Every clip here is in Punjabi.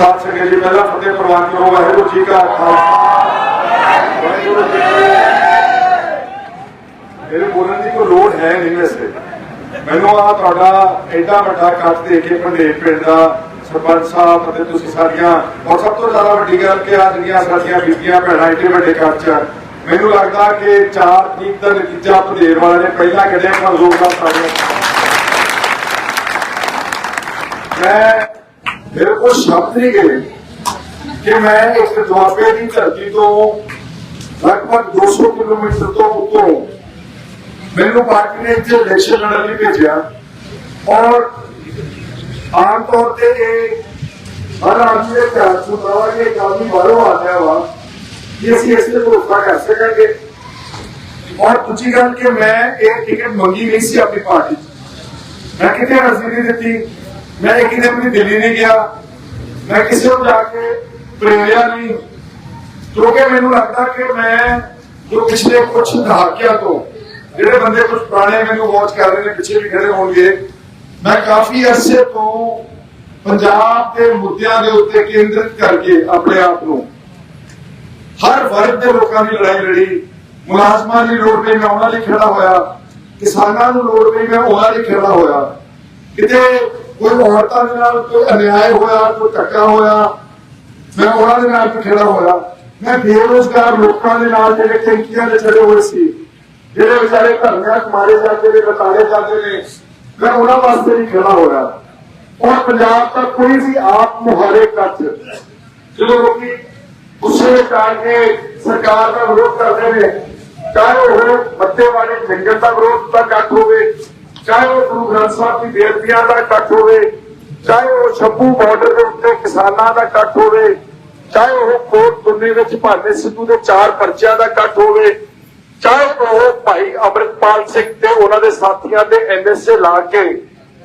ਸਾਥ ਸੰਗਤ ਜੀ, ਪਹਿਲਾਂ ਫਤਿਹ ਪ੍ਰਵਾਨ ਕਰੋ, ਵਾਹਿਗੁਰੂ ਜੀ ਕਾ ਖਾਲਸਾ। ਵਾਹਿਗੁਰੂ ਜੀ ਮੇਰੇ ਬੋਲਣ ਦੀ ਕੋਈ ਲੋੜ ਹੈ ਨਹੀਂ ਵੈਸੇ। ਮੈਨੂੰ ਆ ਤੁਹਾਡਾ ਐਡਾ ਵੱਡਾ ਕੱਟ ਦੇ ਕੇ ਭੰਡੇ ਪਿੰਡ ਦਾ ਸਰਪੰਚ ਸਾਹਿਬ ਅਤੇ ਤੁਸੀਂ ਸਾਰੀਆਂ, ਔਰ ਸਭ ਤੋਂ ਜ਼ਿਆਦਾ ਵੱਡੀ ਗੱਲ ਕਿ ਆ ਜਿਹੜੀਆਂ ਸਾਡੀਆਂ ਬੀਬੀਆਂ ਭੈਣਾਂ, ਐਡੇ ਵੱਡੇ ਕੱਟ ਚ ਮੈਨੂੰ ਲੱਗਦਾ ਕਿ ਚਾਰ ਤਰੀਕ ਦਾ ਨਤੀਜਾ ਭੰਡੇਰ ਵਾਲੇ ਨੇ ਪਹਿਲਾਂ ਕੱਢਿਆ ਮਨਜ਼ੂਰ ਦਾ ਸਾਰਿਆਂ ਮੈਂ ਮੇਰੇ ਕੋਲ ਸ਼ਬਦ ਨਹੀਂ ਗਏ ਕਿ ਮੈਂ ਇੱਕ ਦੁਆਬੇ ਦੀ ਧਰਤੀ ਤੋਂ ਲਗਭਗ 200 ਕਿਲੋਮੀਟਰ ਤੋਂ ਉੱਤੋਂ ਮੈਨੂੰ ਪਾਰਟੀ ਨੇ ਇੱਥੇ ਇਲੈਕਸ਼ਨ ਲੜਨ ਲਈ ਭੇਜਿਆ ਔਰ ਆਮ ਤੌਰ ਤੇ ਇਹ ਹਰ ਆਦਮੀ ਦੇ ਪਿਆਰ ਨੂੰ ਦਵਾ ਕਿ ਇੱਕ ਆਦਮੀ ਬਾਹਰੋਂ ਆ ਗਿਆ ਵਾ ਕਿ ਅਸੀਂ ਇਸ ਤੇ ਭਰੋਸਾ ਕਰ ਸਕਾਂਗੇ ਔਰ ਦੂਜੀ ਗੱਲ ਕਿ ਮੈਂ ਇਹ ਟਿਕਟ ਮੰਗੀ ਨਹੀਂ ਸੀ ਆਪਣੀ ਪਾਰਟੀ 'ਚ ਮੈਂ ਕਿਤੇ ਅਰਜ਼ੀ ਨਹੀਂ ਦਿੱਤੀ ਮੈਂ ਕਿਤੇ ਆਪਣੀ ਦਿੱਲੀ ਨਹੀਂ ਗਿਆ। ਮੈਂ ਕਿਸੇ ਨੂੰ ਜਾ ਕੇ ਪ੍ਰੇਰਿਆ ਨਹੀਂ। ਕਿਉਂਕਿ ਮੈਨੂੰ ਲੱਗਦਾ ਕਿ ਮੈਂ ਜੋ ਪਿਛਲੇ ਕੁਝ ਦਹਾਕਿਆਂ ਤੋਂ ਜਿਹੜੇ ਬੰਦੇ ਕੁਝ ਪੁਰਾਣੇ ਮੈਨੂੰ ਵਾਚ ਕਰ ਰਹੇ ਨੇ, ਪਿੱਛੇ ਵੀ ਖੜੇ ਹੋਣਗੇ, ਮੈਂ ਕਾਫੀ ਅਰਸੇ ਤੋਂ ਪੰਜਾਬ ਦੇ ਮੁੱਦਿਆਂ ਦੇ ਉੱਤੇ ਕੇਂਦਰਿਤ ਕਰਕੇ ਆਪਣੇ ਆਪ ਨੂੰ ਹਰ ਵਰਗ ਦੇ ਲੋਕਾਂ ਦੀ ਲੜਾਈ ਲੜੀ, ਮੁਲਾਜ਼ਮਾਂ ਦੀ ਲੋੜ ਪਈ, ਮੈਂ ਉਹਨਾਂ ਲਈ ਖੜਾ ਹੋਇਆ, ਕਿਸਾਨਾਂ ਨੂੰ ਲੋੜ ਪਈ, ਮੈਂ ਉਹਨਾਂ ਲਈ ਖੜਾ ਹੋਇਆ। ਕਿਤੇ ਕੋਈ ਔਰਤਾਂ ਦੇ ਨਾਲ ਕੋਈ ਅਨਿਆਏ ਹੋਇਆ, ਕੋਈ ਧੱਕਾ ਹੋਇਆ, ਮੈਂ ਉਹਨਾਂ ਦੇ ਨਾਲ ਖੜਾ ਹੋਇਆ। ਮੈਂ ਬੇਰੋਜ਼ਗਾਰ ਲੋਕਾਂ ਦੇ ਨਾਲ ਜਿਹੜੇ ਟੈਂਕੀਆਂ ਦੇ ਚੜੇ ਹੋਏ ਸੀ, ਜਿਹੜੇ ਵਿਚਾਰੇ ਧਰਨਿਆਂ ਮਾਰੇ ਜਾਂਦੇ ਨੇ ਬਤਾਲੇ ਜਾਂਦੇ ਨੇ, ਮੈਂ ਉਹਨਾਂ ਵਾਸਤੇ ਵੀ ਖੜਾ ਹੋਇਆ। ਔਰ ਪੰਜਾਬ ਦਾ ਕੋਈ ਵੀ ਆਪ ਮੁਹਾਰੇ ਕੱਚ। ਜਦੋਂ ਲੋਕੀ ਗੁੱਸੇ ਵਿੱਚ ਸਰਕਾਰ ਦਾ ਵਿਰੋਧ ਕਰਦੇ ਨੇ, ਚਾਹੇ ਉਹ ਮੱਤੇ ਵਾਲੇ ਜੰਗਲ ਦਾ ਵਿਰੋਧ ਦਾ ਇਕੱਠ ਹੋਵੇ ਚਾਹੇ ਉਹ ਗੁਰੂ ਗ੍ਰੰਥ ਸਾਹਿਬ ਦੀ ਬੇਅਦਬੀਆਂ ਦਾ ਇਕੱਠ ਹੋਵੇ, ਚਾਹੇ ਉਹ ਸ਼ੰਭੂ ਬਾਰਡਰ ਦੇ ਉੱਤੇ ਕਿਸਾਨਾਂ ਦਾ ਇਕੱਠ ਹੋਵੇ, ਚਾਹੇ ਉਹ ਕੋਟ ਦੁੰਨੇ ਵਿੱਚ ਭਾਨੇ ਸਿੱਧੂ ਦੇ ਚਾਰ ਪਰਚਿਆਂ ਦਾ ਇਕੱਠ ਹੋਵੇ, ਚਾਹੇ ਉਹ ਭਾਈ ਅਮਰਿਤਪਾਲ ਸਿੰਘ ਤੇ ਉਹਨਾਂ ਦੇ ਸਾਥੀਆਂ ਦੇ ਐਨਐਸਏ ਲਾ ਕੇ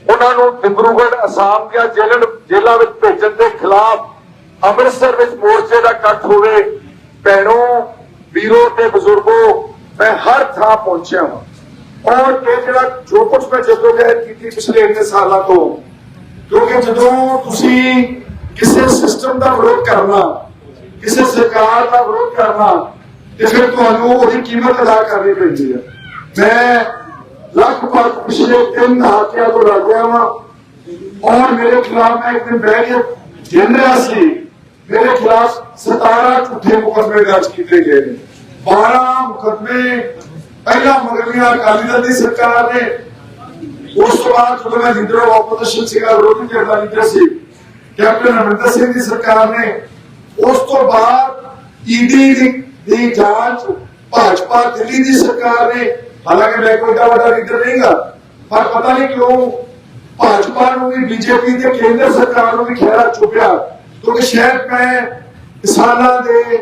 ਉਹਨਾਂ ਨੂੰ ਡਿਬਰੂਗੜ੍ਹ ਅਸਾਮ ਦੀਆਂ ਜੇਲ੍ਹਾਂ ਜੇਲ੍ਹਾਂ ਵਿੱਚ ਭੇਜਣ ਦੇ ਖਿਲਾਫ ਅੰਮ੍ਰਿਤਸਰ ਵਿੱਚ ਮੋਰਚੇ ਦਾ ਇਕੱਠ ਹੋਵੇ, ਭੈਣੋ, ਵੀਰੋ ਤੇ ਬਜ਼ੁਰਗੋ, ਮੈਂ ਹਰ ਥਾਂ ਪਹੁੰਚਿਆ ਹਾਂ ਔਰ ਇਹ ਜਿਹੜਾ ਜੋ ਕੁਝ ਮੈਂ ਜਦੋਜਹਿਦ ਕੀਤੀ ਪਿਛਲੇ ਇੰਨੇ ਸਾਲਾਂ ਤੋਂ, ਕਿਉਂਕਿ ਜਦੋਂ ਤੁਸੀਂ ਕਿਸੇ ਸਿਸਟਮ ਦਾ ਵਿਰੋਧ ਕਰਨਾ, ਕਿਸੇ ਸਰਕਾਰ ਦਾ ਵਿਰੋਧ ਕਰਨਾ, ਤੇ ਫਿਰ ਤੁਹਾਨੂੰ ਉਹਦੀ ਕੀਮਤ ਅਦਾ ਕਰਨੀ ਪੈਂਦੀ ਹੈ। ਮੈਂ ਲਗਭਗ ਪਿਛਲੇ ਤਿੰਨ ਦਹਾਕਿਆਂ ਤੋਂ ਲੜ ਰਿਹਾ ਔਰ ਮੇਰੇ ਖਿਲਾਫ ਮੈਂ ਇੱਕ ਦਿਨ ਬਹਿ ਕੇ ਗਿਣ ਰਿਹਾ ਸੀ। ਮੇਰੇ ਖਿਲਾਫ 17 ਝੂਠੇ ਮੁਕੱਦਮੇ ਦਰਜ ਕੀਤੇ ਗਏ ਨੇ। 12 ਮੁਕੱਦਮੇ ਪਹਿਲਾਂ ਮਗਰਲੀਆਂ ਅਕਾਲੀ ਦਲ ਦੀ ਸਰਕਾਰ ਨੇ, ਉਸ ਤੋਂ ਬਾਅਦ ਜਦੋਂ ਮੈਂ ਲੀਡਰ ਆਫ ਆਪੋਜੀਸ਼ਨ ਸੀਗਾ, ਵਿਰੋਧੀ ਧਿਰ ਦਾ ਲੀਡਰ ਸੀ, ਕੈਪਟਨ ਅਮਰਿੰਦਰ ਸਿੰਘ ਦੀ ਸਰਕਾਰ ਨੇ, ਉਸ ਤੋਂ ਬਾਅਦ ਈਡੀ ਦੀ ਜਾਂਚ ਭਾਜਪਾ ਦਿੱਲੀ ਦੀ ਸਰਕਾਰ ਨੇ, ਹਾਲਾਂਕਿ ਮੈਂ ਕੋਈ ਏਡਾ ਵੱਡਾ ਲੀਡਰ ਨਹੀਂਗਾ, ਪਰ ਪਤਾ ਨਹੀਂ ਕਿਉਂ ਭਾਜਪਾ ਨੂੰ ਵੀ ਬੀਜੇਪੀ ਤੇ ਕੇਂਦਰ ਸਰਕਾਰ ਨੂੰ ਵੀ ਖਹਿਰਾ ਚੁੱਪਿਆ ਕਿਉਂਕਿ ਸ਼ਾਇਦ ਮੈਂ ਕਿਸਾਨਾਂ ਦੇ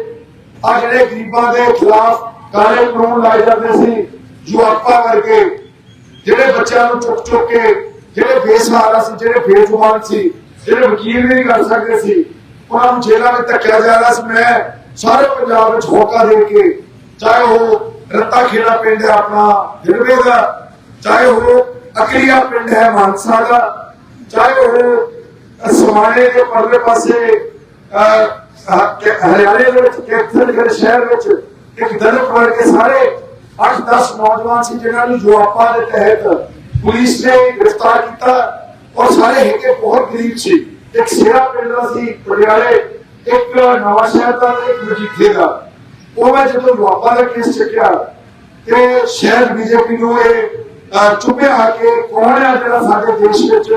ਆ ਜਿਹੜੇ ਗਰੀਬਾਂ ਦੇ ਖਿਲਾਫ ਕਾਲੇ ਕਾਨੂੰਨ ਲਾਏ ਜਾਂਦੇ ਸੀ ਜੁਆਪਾ ਵਰਗੇ, ਜਿਹੜੇ ਬੱਚਿਆਂ ਨੂੰ ਚੁੱਕ ਚੁੱਕ ਕੇ, ਜਿਹੜੇ ਬੇਸਹਾਰਾ ਸੀ, ਜਿਹੜੇ ਬੇਜ਼ੁਬਾਨ ਸੀ, ਜਿਹੜੇ ਵਕੀਲ ਵੀ ਨਹੀਂ ਕਰ ਸਕਦੇ ਸੀ, ਉਹਨਾਂ ਨੂੰ ਜੇਲ੍ਹਾਂ ਵਿੱਚ ਧੱਕਿਆ ਜਾ ਰਿਹਾ ਸੀ। ਮੈਂ ਸਾਰੇ ਪੰਜਾਬ ਵਿੱਚ ਹੋਕਾ ਦੇ ਕੇ, ਚਾਹੇ ਉਹ ਰੱਤਾ ਖੇੜਾ ਪਿੰਡ ਹੈ ਆਪਣਾ ਦਿਲਵੇ ਦਾ, ਚਾਹੇ ਉਹ ਅਕਲੀਆ ਪਿੰਡ ਹੈ ਮਾਨਸਾ ਦਾ, ਚਾਹੇ ਉਹ ਸਮਾਣੇ ਦੇ ਪਰਲੇ ਪਾਸੇ ਹਰਿਆਣੇ ਦੇ ਵਿੱਚ ਕੈਥਲਗੜ ਸ਼ਹਿਰ ਵਿੱਚ ਇੱਕ ਦਰਪ ਵਰਗੇ ਸਾਰੇ 8-10 ਨੌਜਵਾਨ ਸੀ ਜਿਨ੍ਹਾਂ ਨੂੰ ਜਵਾਬਾਂ ਦੇ ਤਹਿਤ ਪੁਲਿਸ ਨੇ ਗ੍ਰਿਫਤਾਰ ਕੀਤਾ ਔਰ ਸਾਰੇ ਹੈਗੇ ਬਹੁਤ ਗਰੀਬ ਸੀ। ਇੱਕ ਸੇਰਾ ਪਿੰਡ ਦਾ ਸੀ, ਪਟਿਆਲੇ, ਇੱਕ ਨਵਾਂ ਸ਼ਹਿਰ ਦਾ ਤੇ ਇੱਕ ਮਜੀਠੇ ਦਾ। ਉਹ ਮੈਂ ਜਦੋਂ ਜਵਾਬਾਂ ਦਾ ਕੇਸ ਚੱਕਿਆ ਤੇ ਸ਼ਹਿਰ ਬੀਜੇਪੀ ਨੂੰ ਇਹ ਚੁੱਪਿਆ ਕਿ ਕੌਣ ਹੈ ਜਿਹੜਾ ਸਾਡੇ ਦੇਸ਼ ਵਿੱਚ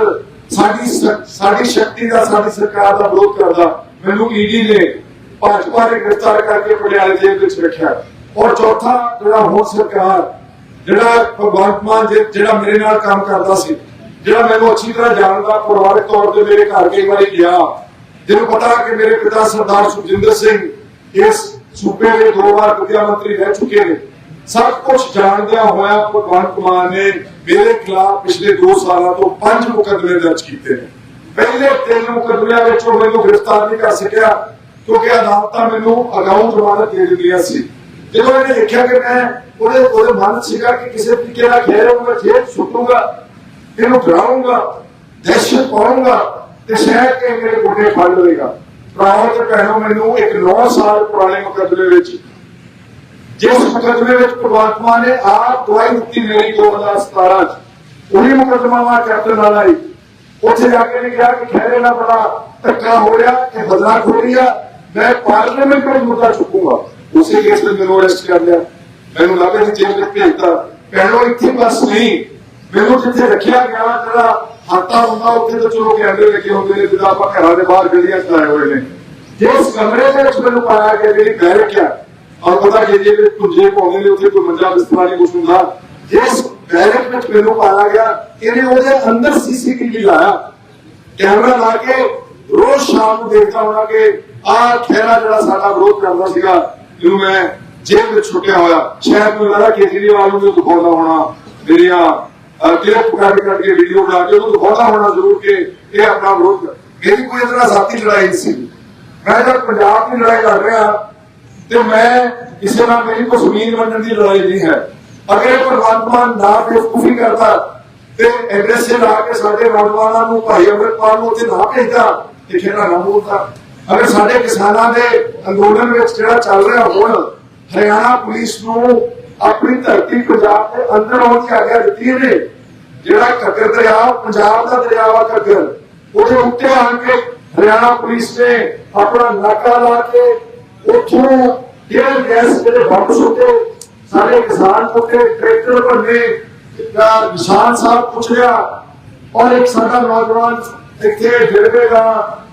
ਸਾਡੀ ਸਾਡੀ ਸ਼ਕਤੀ ਦਾ, ਸਾਡੀ ਸਰਕਾਰ ਦਾ ਵਿਰੋਧ ਕਰਦਾ। ਮੈਨੂੰ ਈਡੀ ਨੇ ਭਾਜਪਾ ਨੇ ਗ੍ਰਿਫਤਾਰ ਕਰਕੇ ਪਟਿਆਲੇ ਜੇਲ੍ਹ ਵਿੱਚ ਰੱਖਿਆ। ਔਰ ਚੌਥਾ ਜਿਹੜਾ ਹੋਰ ਸਰਕਾਰ, ਜਿਹੜਾ ਭਗਵੰਤ ਮਾਨ ਜਿਹੜਾ ਮੇਰੇ ਨਾਲ ਕੰਮ ਕਰਦਾ ਸੀ, ਜਿਹੜਾ ਮੈਨੂੰ ਅੱਛੀ ਤਰ੍ਹਾਂ ਜਾਣਦਾ, ਪਰਿਵਾਰਕ ਤੌਰ ਤੇ ਮੇਰੇ ਘਰ ਕਈ ਵਾਰੀ ਗਿਆ। ਜਿਹਨੂੰ ਪਤਾ ਕਿ ਮੇਰੇ ਪਿਤਾ ਸਰਦਾਰ ਸੁਖਜਿੰਦਰ ਸਿੰਘ ਇਸ ਸੂਬੇ ਦੇ ਦੋ ਵਾਰ ਵਿਦਿਆ ਮੰਤਰੀ ਰਹਿ ਚੁੱਕੇ ਨੇ। ਸਭ ਕੁਝ ਜਾਣਦਿਆਂ ਹੋਇਆ ਭਗਵੰਤ ਮਾਨ ਨੇ ਮੇਰੇ ਖਿਲਾਫ ਪਿਛਲੇ 2 ਸਾਲਾਂ ਤੋਂ ਪੰਜ ਮੁਕੱਦਮੇ ਦਰਜ ਕੀਤੇ ਨੇ। ਪਹਿਲੇ ਤਿੰਨ ਮੁਕਦਮਿਆਂ ਵਿੱਚ ਉਹ ਮੈਨੂੰ ਗ੍ਰਿਫਤਾਰ ਨਹੀਂ ਕਰ ਸਕਿਆ। ਕਿਉਂਕਿ ਅਦਾਲਤਾਂ ਮੈਨੂੰ ਅਗਾਊਂ ਜ਼ਮਾਨਤ ਦੇ ਦਿੰਦੀਆਂ ਸੀ। ਜਦੋਂ ਇਹਨੇ ਦੇਖਿਆ ਕਿ ਮੈਂ ਉਹਦੇ ਉਹਦੇ ਮਨ ਸੀਗਾ ਕਿ ਕਿਸੇ ਤਰੀਕੇ ਨਾਲ ਖੇਰ ਨੂੰ ਸੁੱਟੂਗਾ, ਇਹਨੂੰ ਡਰਾਉਂਗਾ ਦਹਿਸ਼ਤ ਪਾਉਂਗਾ ਤੇ ਸ਼ਾਇਦ ਕਿ ਮੇਰੇ ਗੋਡੇ ਫੜ ਲਵੇਗਾ। ਭਰਾਓ ਤੇ ਭੈਣੋ, ਮੈਨੂੰ ਇੱਕ 9 ਸਾਲ ਪੁਰਾਣੇ ਮੁਕੱਦਮੇ ਵਿੱਚ ਜਿਸ ਮੁਕੱਦਮੇ ਵਿੱਚ ਪ੍ਰਮਾਤਮਾ ਨੇ ਆਪ ਦਵਾਈ ਦਿੱਤੀ ਮੇਰੀ 2017 ਚ। ਉਹੀ ਮੁਕੱਦਮਾ ਵਾ ਕੈਪਟਨ ਵਾਲਾ ਹੀ ਉੱਥੇ ਜਾ ਕੇ ਨੇ ਕਿਹਾ ਕਿ ਖੈਰੇ ਨਾਲ ਬੜਾ ਧੱਕਾ ਹੋ ਰਿਹਾ, ਕਿ ਬਦਲਾ ਹੋ ਰਿਹਾ ਮੈਂ ਪਾਰਲੀਮੈਂਟ ਵਿੱਚ ਮੁੱਦਾ ਚੁੱਕੂਗਾ। ਉਸੇ ਕੇਸ ਵਿੱਚ ਮੈਨੂੰ ਅਰੈਸਟ ਕਰ ਲਿਆ। ਮੈਨੂੰ ਲੱਗੇ ਕਿ ਜੇਲ੍ਹ ਵਿੱਚ ਭੇਜਤਾ ਪਹਿਲੋਂ ਇੱਥੇ ਬਸ ਨਹੀਂ। ਮੈਨੂੰ ਜਿੱਥੇ ਰੱਖਿਆ ਗਿਆ, ਜਿਹੜਾ ਹਾਤਾ ਹੁੰਦਾ, ਉੱਥੇ ਤਾਂ ਚਲੋ ਕੈਮਰੇ ਲੱਗੇ ਹੁੰਦੇ ਨੇ ਜਿੱਦਾਂ ਆਪਾਂ ਘਰਾਂ ਦੇ ਬਾਹਰ ਗਲੀਆਂ ਚ ਲਾਏ ਹੋਏ ਨੇ। ਜਿਸ ਕਮਰੇ ਦੇ ਵਿੱਚ ਮੈਨੂੰ ਪਾਇਆ ਗਿਆ ਜਿਹੜੀ ਬੈਰਕ ਆ। ਔਰ ਪਤਾ ਕਿ ਜੇ ਤੁੰਜੇ ਪਾਉਂਦੇ ਨੇ, ਉੱਥੇ ਕੋਈ ਮੰਜਾ ਬਿਸਤਰਾ ਨਹੀਂ ਕੁਛ ਹੁੰਦਾ। ਜਿਸ ਬੈਰਕ ਵਿੱਚ ਮੈਨੂੰ ਪਾਇਆ ਗਿਆ, ਇਹਨੇ ਉਹਦੇ ਅੰਦਰ ਸੀਸੀਟੀਵੀ ਲਾਇਆ। ਕੈਮਰਾ ਲਾ ਕੇ, ਰੋਜ਼ ਸ਼ਾਮ ਨੂੰ ਦੇਖਦਾ ਹੋਣਾ ਕਿ ਆਹ ਖੈਰਾ ਜਿਹੜਾ ਸਾਡਾ ਵਿਰੋਧ ਕਰਦਾ ਸੀਗਾ ਇਹਨੂੰ ਮੈਂ ਜੇਲ੍ਹ ਵਿੱਚ ਛੁੱਟਿਆ ਹੋਇਆ। ਸ਼ਾਇਦ ਮੈਨੂੰ ਲੱਗਦਾ ਕੇਜਰੀਵਾਲ ਨੂੰ ਦਿਖਾਉਂਦਾ ਹੋਣਾ। ਮੇਰੀਆਂ ਕਲਿੱਪ ਕੱਢ ਕੱਢ ਕੇ ਵੀਡੀਓ ਬਣਾ ਕੇ ਉਹਨੂੰ ਦਿਖਾਉਂਦਾ ਹੋਣਾ ਜ਼ਰੂਰ ਕਿ ਇਹ ਆਪਣਾ ਵਿਰੋਧ ਮੇਰੀ ਕੋਈ ਇਤਨਾ ਸਾਥੀ ਲੜਾਈ ਸੀ। ਮੈਂ ਜਦ ਪੰਜਾਬ ਦੀ ਲੜਾਈ ਲੜ ਰਿਹਾ, ਤੇ ਮੈਂ ਕਿਸੇ ਨਾਲ ਮੇਰੀ ਕੋਈ ਵੰਡਣ ਦੀ ਲੜਾਈ ਨਹੀਂ ਹੈ। ਅਗਰ ਇਹ ਭਗਵੰਤ ਮਾਨ ਨਾ ਬੇਵਕੂਫੀ ਕਰਦਾ, ਤੇ ਐਡਰੈਸ ਲਾ ਕੇ ਸਾਡੇ ਨੌਜਵਾਨਾਂ ਨੂੰ ਭਾਈ ਅੰਮ੍ਰਿਤਪਾਲ ਨੂੰ ਉੱਥੇ ਨਾ ਭੇਜਦਾ, ਤੇ ਖੇੜਾ ਨਾ ਬੋਲਦਾ ਅਗਰ ਸਾਡੇ ਕਿਸਾਨਾਂ ਦੇ ਅੰਦੋਲਨ ਵਿੱਚ ਜਿਹੜਾ ਚੱਲ ਰਿਹਾ ਹੁਣ, ਹਰਿਆਣਾ ਪੁਲਿਸ ਨੂੰ ਆਪਣੀ ਧਰਤੀ ਪੰਜਾਬ ਦੇ ਅੰਦਰ ਆਉਣ ਦੀ ਆਗਿਆ ਦਿੱਤੀ ਇਹਨੇ, ਜਿਹੜਾ ਘੱਗਰ ਦਰਿਆ, ਪੰਜਾਬ ਦਾ ਦਰਿਆ ਵਾ ਘੱਗਰ, ਉਹਦੇ ਉੱਤੇ ਆਣ ਕੇ ਹਰਿਆਣਾ ਪੁਲਿਸ ਨੇ ਆਪਣਾ ਨਾਕਾ ਲਾ ਕੇ ਉੱਥੋਂ ਇਹ ਗੈਸ ਜਿਹੜੇ ਬੰਬ ਸੁੱਟੇ, ਸਾਰੇ ਕਿਸਾਨ ਪੁੱਟੇ ਟਰੈਕਟਰ ਭੰਨੇ ਅਹ ਕਿਸਾਨ ਸਾਹਿਬ ਪੁੱਛ ਲਿਆ, ਔਰ ਇੱਕ ਸਾਡਾ ਨੌਜਵਾਨ ਇੱਥੇ ਜਿਰਵੇਗਾ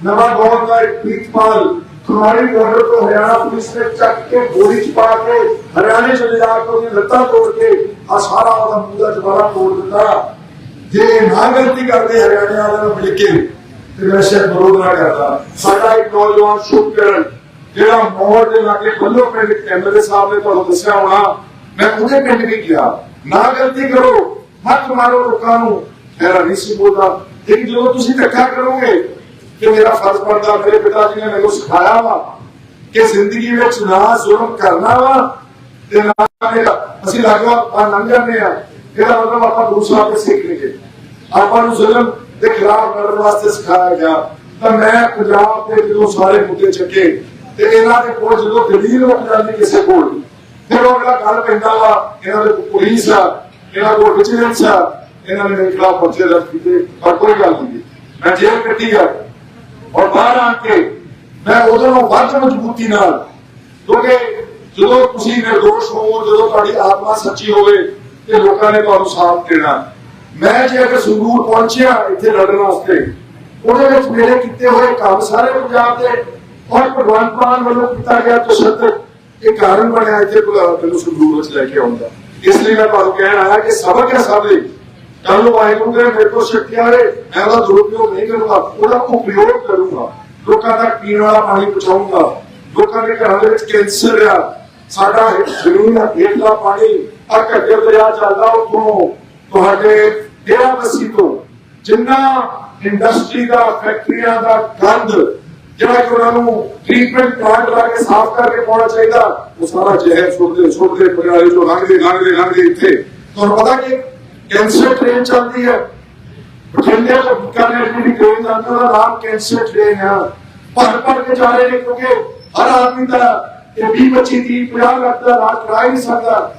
ਨਵਾਂ ਗੌਰ ਦਾ ਪ੍ਰੀਤਪਾਲ ਖੁਰਾਰੀ ਬਾਰਡਰ ਤੋਂ ਹਰਿਆਣਾ ਪੁਲਿਸ ਨੇ ਚੱਕ ਕੇ ਗੋਲੀ ਚ ਪਾ ਕੇ ਹਰਿਆਣੇ ਚ ਲਿਜਾ ਕੇ ਉਹਦੀ ਲੱਤਾਂ ਤੋੜ ਕੇ ਆ ਸਾਰਾ ਉਹਦਾ ਮੂੰਹ ਜਵਾਰਾ ਤੋੜ ਦਿੱਤਾ। ਜੇ ਨਾ ਗਲਤੀ ਕਰਦੇ ਹਰਿਆਣੇ ਵਾਲਿਆਂ ਨੂੰ ਮਿਲ ਕੇ, ਤੇ ਮੈਂ ਸ਼ਾਇਦ ਵਿਰੋਧ ਨਾ ਕਰਦਾ। ਸਾਡਾ ਇੱਕ ਨੌਜਵਾਨ ਸ਼ੁਭ ਕਰਨ ਜਿਹੜਾ ਮੋੜ ਦੇ ਲਾਗੇ ਬੱਲੋ ਪਿੰਡ ਐਮਐਲਏ ਸਾਹਿਬ ਨੇ ਤੁਹਾਨੂੰ ਦੱਸਿਆ ਹੋਣਾ, ਮੈਂ ਉਹਦੇ ਪਿੰਡ ਵੀ ਗਿਆ। ਨਾ ਗਲਤੀ ਕਰੋ, ਮੱਤ ਮਾਰੋ ਲੋਕਾਂ ਨੂੰ। ਮੇਰਾ ਨਹੀਂ ਸੀ ਬੋਲਦਾ। ਲੇਕਿਨ ਜਦੋਂ ਤੁਸੀਂ ਧੱਕਾ ਕਰੋਗੇ ਕਿ ਮੇਰਾ ਫਰਜ਼ ਬਣਦਾ, ਮੇਰੇ ਪਿਤਾ ਜੀ ਨੇ ਮੈਨੂੰ ਸਿਖਾਇਆ ਵਾ ਕਿ ਜ਼ਿੰਦਗੀ ਵਿੱਚ ਨਾ ਜ਼ੁਲਮ ਕਰਨਾ ਵਾ ਤੇ ਨਾ ਅਸੀਂ ਲੱਗਵਾ ਆ ਲੰਘ ਜਾਂਦੇ ਆ ਇਹਦਾ ਮਤਲਬ ਆਪਾਂ ਦੂਸਰਾ ਤੇ ਸਿੱਖ ਲਈਏ ਆਪਾਂ ਨੂੰ ਜ਼ੁਲਮ ਦੇ ਖਿਲਾਫ ਲੜਨ ਵਾਸਤੇ ਸਿਖਾਇਆ ਗਿਆ। ਤਾਂ ਮੈਂ ਪੰਜਾਬ ਦੇ ਜਦੋਂ ਸਾਰੇ ਮੁੱਦੇ ਚੱਕੇ ਤੇ ਇਹਨਾਂ ਦੇ ਕੋਲ ਜਦੋਂ ਦਲੀਲ ਮੁੱਕ ਜਾਂਦੀ ਕਿਸੇ ਕੋਲ, ਫਿਰ ਉਹ ਅਗਲਾ ਗੱਲ ਕਹਿੰਦਾ ਵਾ, ਇਹਨਾਂ ਦੇ ਕੋਲ ਪੁਲਿਸ ਆ, ਇਹਨਾਂ ਕੋਲ ਵਿਜੀਲੈਂਸ ਆ ਇਹਨਾਂ ਨੇ ਮੇਰੇ ਖਿਲਾਫ ਪਰਚੇ ਦਰਜ ਕੀਤੇ, ਪਰ ਕੋਈ ਗੱਲ ਨਹੀਂ ਮੈਂ ਜੇਲ੍ਹ ਕੱਟੀ ਆ। ਔਰ ਬਾਹਰ ਆ ਕੇ ਮੈਂ ਉਹਦੇ ਵੱਧ ਮਜ਼ਬੂਤੀ ਨਾਲ, ਕਿਉਂਕਿ ਜਦੋਂ ਤੁਸੀਂ ਨਿਰਦੋਸ਼ ਹੋ, ਜਦੋਂ ਤੁਹਾਡੀ ਆਤਮਾ ਸੱਚੀ ਹੋਵੇ, ਤੇ ਲੋਕਾਂ ਨੇ ਤੁਹਾਨੂੰ ਸਾਥ ਦੇਣਾ। ਮੈਂ ਜੇ ਅਗਰ ਸੰਗਰੂਰ ਪਹੁੰਚਿਆ ਇੱਥੇ ਲੜਨ ਵਾਸਤੇ, ਉਹਦੇ ਵਿੱਚ ਮੇਰੇ ਕੀਤੇ ਹੋਏ ਕੰਮ ਸਾਰੇ ਪੰਜਾਬ ਦੇ, ਔਰ ਭਗਵੰਤ ਮਾਨ ਵੱਲੋਂ ਕੀਤਾ ਗਿਆ ਤਸ਼ੱਦਦ ਇਹ ਕਾਰਨ ਬਣਿਆ ਇੱਥੇ ਮੈਨੂੰ ਸੰਗਰੂਰ ਵਿੱਚ ਲੈ ਕੇ ਆਉਂਦਾ ਇਸ ਲਈ ਮੈਂ ਤੁਹਾਨੂੰ ਕਹਿਣ ਆਇਆ ਕਿ ਸਬਕ ਹੈ ਸਭ ਲਈ ਕੱਲ ਨੂੰ ਵਾਹਿਗੁਰੂ ਦੇ ਮੇਰੇ ਕੋਲ ਸ਼ਕਤੀ ਆਵੇ ਮੈਂ ਉਹਦਾ ਦੁਰਉਪਯੋਗ ਨਹੀਂ ਕਰੂੰਗਾ, ਉਹਦਾ ਉਪਯੋਗ ਕਰੂੰਗਾ। ਲੋਕਾਂ ਤੱਕ ਪੀਣ ਵਾਲਾ ਪਾਣੀ ਪਹੁੰਚਾਊਂਗਾ। ਲੋਕਾਂ ਦੇ ਘਰਾਂ ਦੇ ਵਿੱਚ ਕੈਂਸਰ ਆ। ਸਾਡਾ ਜ਼ਮੀਨ ਦਾ ਹੇਠਲਾ ਪਾਣੀ ਆ ਘੱਗਰ ਦਰਿਆ ਚੱਲਦਾ ਉੱਥੋਂ। ਤੁਹਾਡੇ ਡੇਰਾ ਬਸੀ ਤੋਂ ਜਿੰਨਾ ਇੰਡਸਟਰੀ ਦਾ ਫੈਕਟਰੀਆਂ ਦਾ ਗੰਦ, ਜਿਹੜਾ ਕਿ ਉਹਨਾਂ ਨੂੰ ਟ੍ਰੀਟਮੈਂਟ ਪਲਾਂਟ ਲਾ ਕੇ ਸਾਫ਼ ਕਰਕੇ ਪਾਉਣਾ ਚਾਹੀਦਾ, ਉਹ ਸਾਰਾ ਜ਼ਹਿਰ ਸੁੱਟਦੇ ਸੁੱਟਦੇ ਪਗਾਲੇ ਤੋਂ ਲੰਘਦੇ ਲੰਘਦੇ ਲੰਘਦੇ ਇੱਥੇ। ਤੁਹਾਨੂੰ ਪਤਾ ਕਿ ਕੈਂਸਰ ਟ੍ਰੇਨ ਚੱਲਦੀ ਹੈ। ਬਠਿੰਡੇ ਤੋਂ ਬੀਕਾਨੇਰ ਜਿਹੜੀ ਟ੍ਰੇਨ ਜਾਂਦੀ ਉਹਦਾ ਨਾਮ ਕੈਂਸਰ ਟ੍ਰੇਨ ਹੈ। ਭਰ ਭਰ ਕੇ ਜਾ ਰਹੇ ਨੇ ਕਿਉਂਕਿ ਹਰ ਆਦਮੀ ਦਾ ਇਹ 20 25 30 50 ਲੱਖ ਦਾ ਰਾਜ ਕਰਾ ਹੀ ਨਹੀਂ ਸਕਦਾ।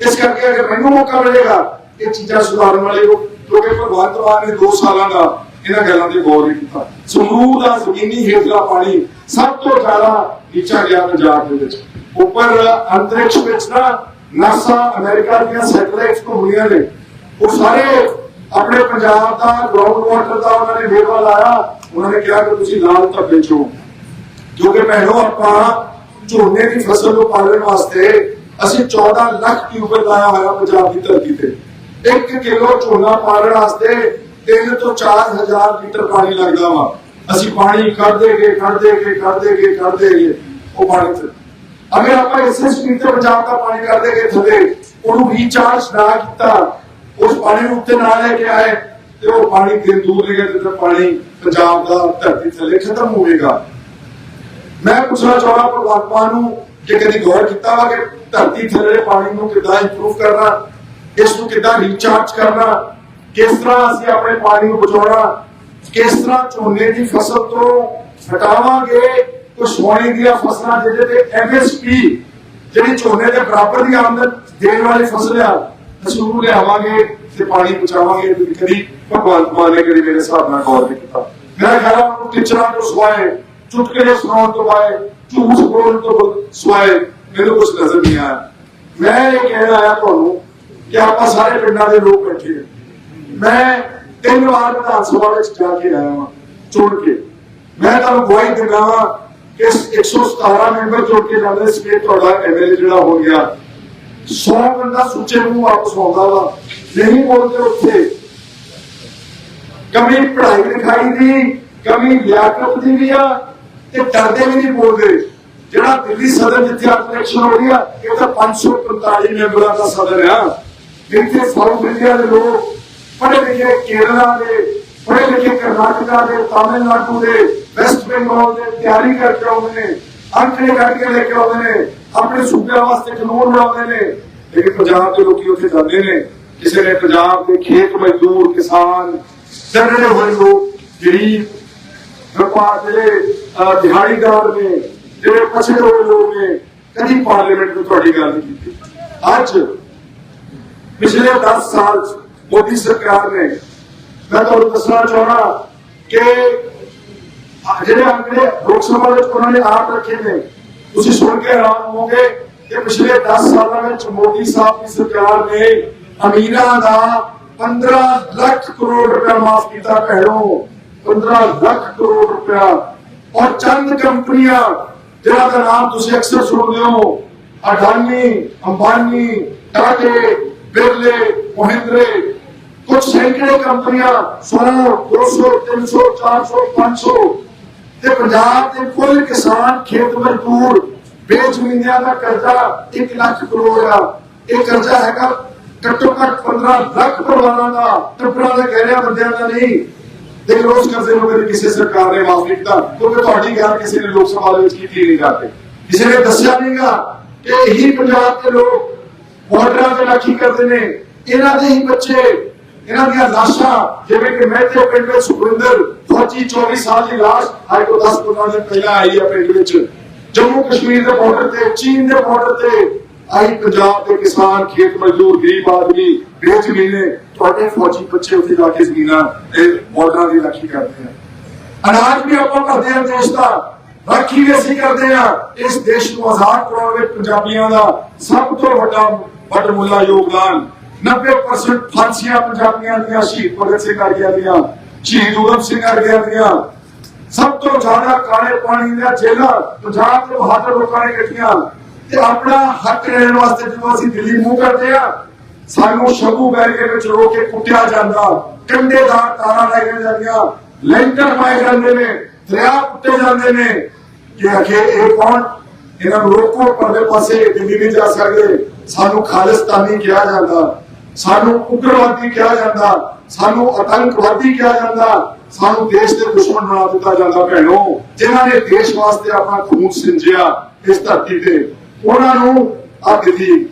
ਇਸ ਕਰਕੇ ਅਗਰ ਮੈਨੂੰ ਮੌਕਾ ਮਿਲੇਗਾ, ਇਹ ਚੀਜ਼ਾਂ ਸੁਧਾਰਨ ਵਾਲੇ ਲੋਕ ਕਿਉਂਕਿ ਭਗਵੰਤ ਮਾਨ ਨੇ 2 ਸਾਲਾਂ ਦਾ ਇਹਨਾਂ ਗੱਲਾਂ ਤੇ ਗੌਰ ਨਹੀਂ ਕੀਤਾ। ਸਮੂਹ ਦਾ ਜ਼ਮੀਨੀ ਹੇਠਲਾ ਪਾਣੀ ਸਭ ਤੋਂ ਜ਼ਿਆਦਾ ਨੀਚਾ ਗਿਆ ਪੰਜਾਬ ਦੇ ਵਿੱਚ। ਉੱਪਰ ਅੰਤਰਿਕਸ਼ ਵਿੱਚ ਨਾ ਨਾਸਾ ਅਮਰੀਕਾ ਦੀਆਂ ਸੈਟੇਲਾਈਟਸ ਘੁੰਮਦੀਆਂ ਨੇ। ਉਹ ਸਾਰੇ ਆਪਣੇ ਪੰਜਾਬ ਦਾ ਗਰਾਊਂਡ ਵਾਟਰ ਦਾ ਉਹਨਾਂ ਨੇ ਵੇਰਵਾ ਲਾਇਆ, ਉਹਨਾਂ ਨੇ ਕਿਹਾ ਕਿ ਤੁਸੀਂ ਲਾਲ ਧੱਬੇ ਚੋਂ ਕਿਉਂਕਿ ਭੈਣੋ, ਆਪਾਂ ਝੋਨੇ ਦੀ ਫਸਲ ਨੂੰ ਪਾਲਣ ਵਾਸਤੇ ਅਸੀਂ 14 ਲੱਖ ਟਿਊਬਲ ਲਾਇਆ ਹੋਇਆ ਪੰਜਾਬ ਦੀ ਧਰਤੀ ਤੇ। 1 ਕਿਲੋ ਝੋਨਾ ਪਾਲਣ ਵਾਸਤੇ 3 ਤੋਂ 4000 ਲੀਟਰ ਪਾਣੀ ਲੱਗਦਾ ਵਾ। ਅਸੀਂ ਪਾਣੀ ਕੱਢਦੇ ਗਏ ਕੱਢਦੇ ਗਏ ਕੱਢਦੇ ਗਏ ਕੱਢਦੇ ਗਏ ਉਹ ਪਾਣੀ ਤੇ। ਅਗਰ ਆਪਾਂ ਇਸੇ ਸਪੀਡ ਤੇ ਪੰਜਾਬ ਦਾ ਪਾਣੀ ਕਰਦੇ ਗਏ ਥੱਲੇ, ਉਹਨੂੰ ਰੀਚਾਰਜ ਨਾ ਕੀਤਾ ਉਸ ਪਾਣੀ ਨੂੰ ਉੱਤੇ ਨਾ ਲੈ ਕੇ ਆਏ ਤੇ ਉਹ ਪਾਣੀ ਕਿੰਨ ਦੂਰ ਲੈ ਗਿਆ ਤੇ ਪਾਣੀ ਪੰਜਾਬ ਦਾ ਧਰਤੀ ਥੱਲੇ ਖਤਮ ਹੋਵੇਗਾ ਮੈਂ ਪੁੱਛਣਾ ਚਾਹੁੰਦਾ ਭਗਵੰਤ ਨੂੰ ਕਿ ਕਦੀ ਗੌਰ ਕੀਤਾ ਵਾ ਕਿ ਧਰਤੀ ਥੱਲੇ ਪਾਣੀ ਨੂੰ ਕਿੱਦਾਂ ਇੰਪਰੂਵ ਕਰਨਾ, ਇਸ ਨੂੰ ਕਿੱਦਾਂ ਰੀਚਾਰਜ ਕਰਨਾ, ਕਿਸ ਤਰ੍ਹਾਂ ਅਸੀਂ ਆਪਣੇ ਪਾਣੀ ਨੂੰ ਬਚਾਉਣਾ, ਕਿਸ ਤਰ੍ਹਾਂ ਝੋਨੇ ਦੀ ਫਸਲ ਤੋਂ ਹਟਾਵਾਂਗੇ ਕੁਝ ਸੋਨੇ ਦੀਆਂ ਫਸਲਾਂ ਜਿਹਦੇ ਤੇ ਐਮਐਸਪੀ ਜਿਹੜੀ ਝੋਨੇ ਦੇ ਬਰਾਬਰ ਦੀ ਆਮਦਨ ਦੇਣ ਵਾਲੀ ਫਸਲ ਆ ਅਸੀਂ ਲਿਆਵਾਂਗੇ ਤੇ ਪਾਣੀ ਬਚਾਵਾਂਗੇ ਤੇ ਕਦੀ ਭਗਵੰਤ ਮਾਨ ਨੇ ਕਦੀ ਮੇਰੇ ਹਿਸਾਬ ਨਾਲ ਗੌਰ ਨਹੀਂ ਕੀਤਾ। ਮੇਰਾ ਖਿਆਲ ਆ ਟੀਚਰਾਂ ਤੋਂ ਸਵਾਏ ਚੁਟਕਲੇ ਸੁਣਾਉਣ ਤੋਂ ਬਾਏ ਝੂਠ ਬੋਲਣ ਤੋਂ ਸਵਾਏ ਮੈਨੂੰ ਕੁਝ ਨਜ਼ਰ ਨਹੀਂ ਆਇਆ। ਮੈਂ ਇਹ ਕਹਿਣ ਆਇਆ ਤੁਹਾਨੂੰ ਕਿ ਆਪਾਂ ਸਾਰੇ ਪਿੰਡਾਂ ਦੇ ਲੋਕ ਬੈਠੇ ਮੈਂ ਤਿੰਨ ਵਾਰ ਵਿਧਾਨ ਸਭਾ ਵਿੱਚ ਜਾ ਕੇ ਆਇਆ ਹਾਂ ਚੁਣ ਕੇ। ਮੈਂ ਤੁਹਾਨੂੰ ਗਵਾਹੀ ਦਿੰਦਾ ਹਾਂ ਕਿ ਇਸ 117 ਮੈਂਬਰ ਚੁਣ ਕੇ ਜਾਂਦੇ ਸੀ ਕਿ ਤੁਹਾਡਾ ਐਮਐਲਏ ਜਿਹੜਾ ਹੋ ਗਿਆ। 100 ਬੰਦਾ ਸੁੱਚੇ ਨੂੰ ਵਾਪਸ ਆਉਂਦਾ ਵਾ। ਨਹੀਂ ਬੋਲਦੇ ਉੱਥੇ। ਕਮੀ ਪੜ੍ਹਾਈ ਲਿਖਾਈ ਦੀ, ਕਮੀ ਲਿਆਕਤ ਦੀ ਵੀ ਆ, ਤੇ ਡਰਦੇ ਵੀ ਨਹੀਂ ਬੋਲਦੇ। ਜਿਹੜਾ ਦਿੱਲੀ ਸਦਨ ਜਿੱਥੇ ਅੱਜ ਹੋ ਰਹੀ ਇਹ ਤਾਂ 545 ਮੈਂਬਰਾਂ ਦਾ ਸਦਨ ਆ। ਜਿੱਥੇ ਸਾਊਥ ਇੰਡੀਆ ਦੇ ਲੋਕ ਪੜ੍ਹੇ ਲਿਖੇ ਕੇਰਲਾ ਦੇ, ਪੜ੍ਹੇ ਲਿਖੇ ਕਰਨਾਟਕਾ ਦੇ, ਤਾਮਿਲਨਾਡੂ ਦੇ ਵੈਸਟ ਬੰਗਾਲ ਦੇ ਤਿਆਰੀ ਕਰਕੇ ਆਉਂਦੇ ਨੇ, ਅੰਕੜੇ ਕੱਢ ਕੇ ਲੈ ਕੇ ਆਉਂਦੇ ਨੇ। ਆਪਣੇ ਸੂਬਿਆਂ ਵਾਸਤੇ ਕਾਨੂੰਨ ਬਣਾਉਂਦੇ ਨੇ। ਲੇਕਿਨ ਪੰਜਾਬ ਦੇ ਲੋਕੀ ਉੱਥੇ ਜਾਂਦੇ ਨੇ। ਕਿਸੇ ਨੇ ਪੰਜਾਬ ਦੇ ਖੇਤ ਮਜ਼ਦੂਰ, ਕਿਸਾਨ ਦਰੜੇ ਹੋਏ ਲੋਕ, ਗਰੀਬ, ਵਪਾਰ ਜਿਹੜੇ ਦਿਹਾੜੀਦਾਰ ਨੇ, ਜਿਹੜੇ ਪਛੜੇ ਹੋਏ ਲੋਕ ਨੇ, ਕਦੀ ਪਾਰਲੀਮੈਂਟ ਨੂੰ ਤੁਹਾਡੀ ਗੱਲ ਨਹੀਂ ਕੀਤੀ। ਅੱਜ, ਪਿਛਲੇ 10 ਸਾਲ ਮੋਦੀ ਸਰਕਾਰ ਨੇ, ਮੈਂ ਤੁਹਾਨੂੰ ਦੱਸਣਾ ਚਾਹਣਾ ਕਿ, ਜਿਹੜੇ ਅੰਕੜੇ ਲੋਕ ਸਭਾ ਵਿੱਚ ਉਹਨਾਂ ਨੇ ਆਪ ਰੱਖੇ ਨੇ ਤੁਸੀਂ ਸੁਣ ਕੇ ਹੈਰਾਨ ਹੋਵੋਗੇ ਕਿ ਪਿਛਲੇ 10 ਸਾਲਾਂ ਵਿੱਚ ਮੋਦੀ ਸਾਹਿਬ ਦੀ ਸਰਕਾਰ ਨੇ ਅਮੀਰਾਂ ਦਾ 15 ਲੱਖ ਕਰੋੜ ਰੁਪਇਆ ਮਾਫ ਕੀਤਾ ਭੈਣੋ 15 ਲੱਖ ਕਰੋੜ ਰੁਪਇਆ। ਔਰ ਚੰਦ ਕੰਪਨੀਆਂ ਜਿਹੜਾ ਦਾ ਨਾਮ ਤੁਸੀਂ ਅਕਸਰ ਸੁਣਦੇ ਹੋ, ਅਡਾਨੀ, ਅੰਬਾਨੀ, ਟਾਟੇ, ਬਿਰਲੇ, ਮਹਿੰਦਰੇ, ਕੁਝ ਸੈਂਕੜੇ ਕੰਪਨੀਆਂ 100 200 300 400 500 ਤੇ ਪੰਜਾਬ ਦੇ ਕੁੱਲ ਕਿਸਾਨ ਖੇਤ ਮਜ਼ਦੂਰ ਬੇਜ਼ਮੀਨਾਂ ਦਾ ਕਰਜ਼ਾ 1 ਲੱਖ ਕਰੋੜ ਆ। ਇਹ ਕਰਜ਼ਾ ਹੈਗਾ ਘੱਟੋ ਘੱਟ 15 ਲੱਖ ਪਰਿਵਾਰਾਂ ਦਾ ਟੁਕੜਾ ਦੇ ਗਹਿਰਿਆਂ ਬੰਦਿਆਂ ਦਾ ਨਹੀਂ। ਤੇ ਰੋਜ਼ ਕਰਜ਼ੇ ਨੂੰ ਕਦੇ ਕਿਸੇ ਸਰਕਾਰ ਨੇ ਮਾਫ ਕੀਤਾ, ਕਿਉਂਕਿ ਤੁਹਾਡੀ ਗੱਲ ਕਿਸੇ ਨੇ ਲੋਕ ਸਭਾ ਦੇ ਵਿੱਚ ਕੀਤੀ ਨਹੀਂ ਜਾਂਦੇ। ਕਿਸੇ ਨੇ ਦੱਸਿਆ ਨਹੀਂਗਾ ਕਿ ਇਹੀ ਪੰਜਾਬ ਦੇ ਲੋਕ ਬਾਰਡਰਾਂ ਤੇ ਰਾਖੀ ਕਰਦੇ ਨੇ? ਇਹਨਾਂ ਦੇ ਹੀ ਬੱਚੇ ਇਹਨਾਂ ਦੀਆਂ ਲਾਸ਼ਾਂ, ਜਿਵੇਂ ਕਿ ਮਹਿਤੇ ਪਿੰਡ ਵਿੱਚ ਸੁਖਵਿੰਦਰ ਫੌਜੀ 24 ਸਾਲ ਦੀ ਲਾਸ਼ ਅੱਜ ਤੋਂ 10 15 ਦਿਨ ਪਹਿਲਾਂ ਆਈ ਹੈ ਪਿੰਡ ਵਿੱਚ। ਜੰਮੂ ਕਸ਼ਮੀਰ ਦੇ ਬਾਰਡਰ ਤੇ, ਚੀਨ ਦੇ ਬਾਰਡਰ ਤੇ ਆਈ ਪੰਜਾਬ ਦੇ ਕਿਸਾਨ, ਖੇਤ ਮਜ਼ਦੂਰ, ਗਰੀਬ ਆਦਮੀ, ਬੇਜ਼ਮੀਨੇ ਤੁਹਾਡੇ ਫੌਜੀ ਬੱਚੇ ਉੱਥੇ ਜਾ ਕੇ ਜ਼ਮੀਨਾਂ, ਇਹ ਬਾਰਡਰਾਂ ਦੀ ਰਾਖੀ ਕਰਦੇ ਆ। ਅਨਾਜ ਵੀ ਆਪਾਂ ਕਰਦੇ ਹਾਂ ਦੇਸ਼ ਦਾ। ਰਾਖੀ ਵੀ ਅਸੀਂ ਕਰਦੇ ਹਾਂ ਇਸ ਦੇਸ਼ ਨੂੰ ਆਜ਼ਾਦ ਕਰਾਉਣ ਵਿੱਚ ਪੰਜਾਬੀਆਂ ਦਾ ਸਭ ਤੋਂ ਵੱਡਾ ਵੱਡ ਯੋਗਦਾਨ 90% ਫਾਂਸੀਆਂ ਪੰਜਾਬੀਆਂ ਦੀਆਂ, ਸ਼ਹੀਦ ਭਗਤ ਸਿੰਘ ਵਰਗਿਆਂ ਦੀਆਂ, ਸ਼ਹੀਦ ਊਧਮ ਸਿੰਘ ਵਰਗਿਆਂ ਦੀਆਂ। ਸਭ ਤੋਂ ਜ਼ਿਆਦਾ ਕਾਲੇ ਪਾਣੀ ਦੀਆਂ ਜੇਲ੍ਹਾਂ ਪੰਜਾਬ ਦੇ ਬਹਾਦਰ ਲੋਕਾਂ ਨੇ ਕੱਟੀਆਂ। ਤੇ ਆਪਣਾ ਹੱਕ ਲੈਣ ਵਾਸਤੇ ਜਦੋਂ ਅਸੀਂ ਦਿੱਲੀ ਮੂੰਹ ਕਰਦੇ ਆ, ਸਾਨੂੰ ਸ਼ੰਭੂ ਬੈਰੀਕੇਡ ਵਿੱਚ ਰੋਕ ਕੇ ਕੁੱਟਿਆ ਜਾਂਦਾ। ਕੰਡੇਦਾਰ ਤਾਰਾਂ ਲਾਈਆਂ ਜਾਂਦੀਆਂ। ਲੈਂਟਰ ਪਾਏ ਜਾਂਦੇ ਨੇ, ਦਰਿਆ ਕੁੱਟੇ ਜਾਂਦੇ ਨੇ। ਕਿ ਅਖੇ ਇਹ ਕੌਣ? ਇਹਨਾਂ ਨੂੰ ਰੋਕੋ ਪਰਦੇ ਪਾਸੇ ਦਿੱਲੀ ਨਹੀਂ ਜਾ ਸਕਦੇ। ਸਾਨੂੰ ਖਾਲਿਸਤਾਨੀ ਕਿਹਾ ਜਾਂਦਾ। ਸਾਨੂੰ ਉਗਰਵਾਦੀ ਕਿਹਾ ਜਾਂਦਾ, ਸਾਨੂੰ ਆਤੰਕਵਾਦੀ ਕਿਹਾ ਜਾਂਦਾ, ਸਾਨੂੰ ਦੇਸ਼ ਦੇ ਦੁਸ਼ਮਣ ਬਣਾ ਦਿੱਤਾ ਜਾਂਦਾ ਭੈਣੋ। ਜਿਨ੍ਹਾਂ ਨੇ ਦੇਸ਼ ਵਾਸਤੇ ਆਪਣਾ ਖੂਨ ਸਿੰਜਿਆ ਇਸ ਧਰਤੀ ਤੇ, ਉਹਨਾਂ ਨੂੰ ਅੱਗ ਦੀ,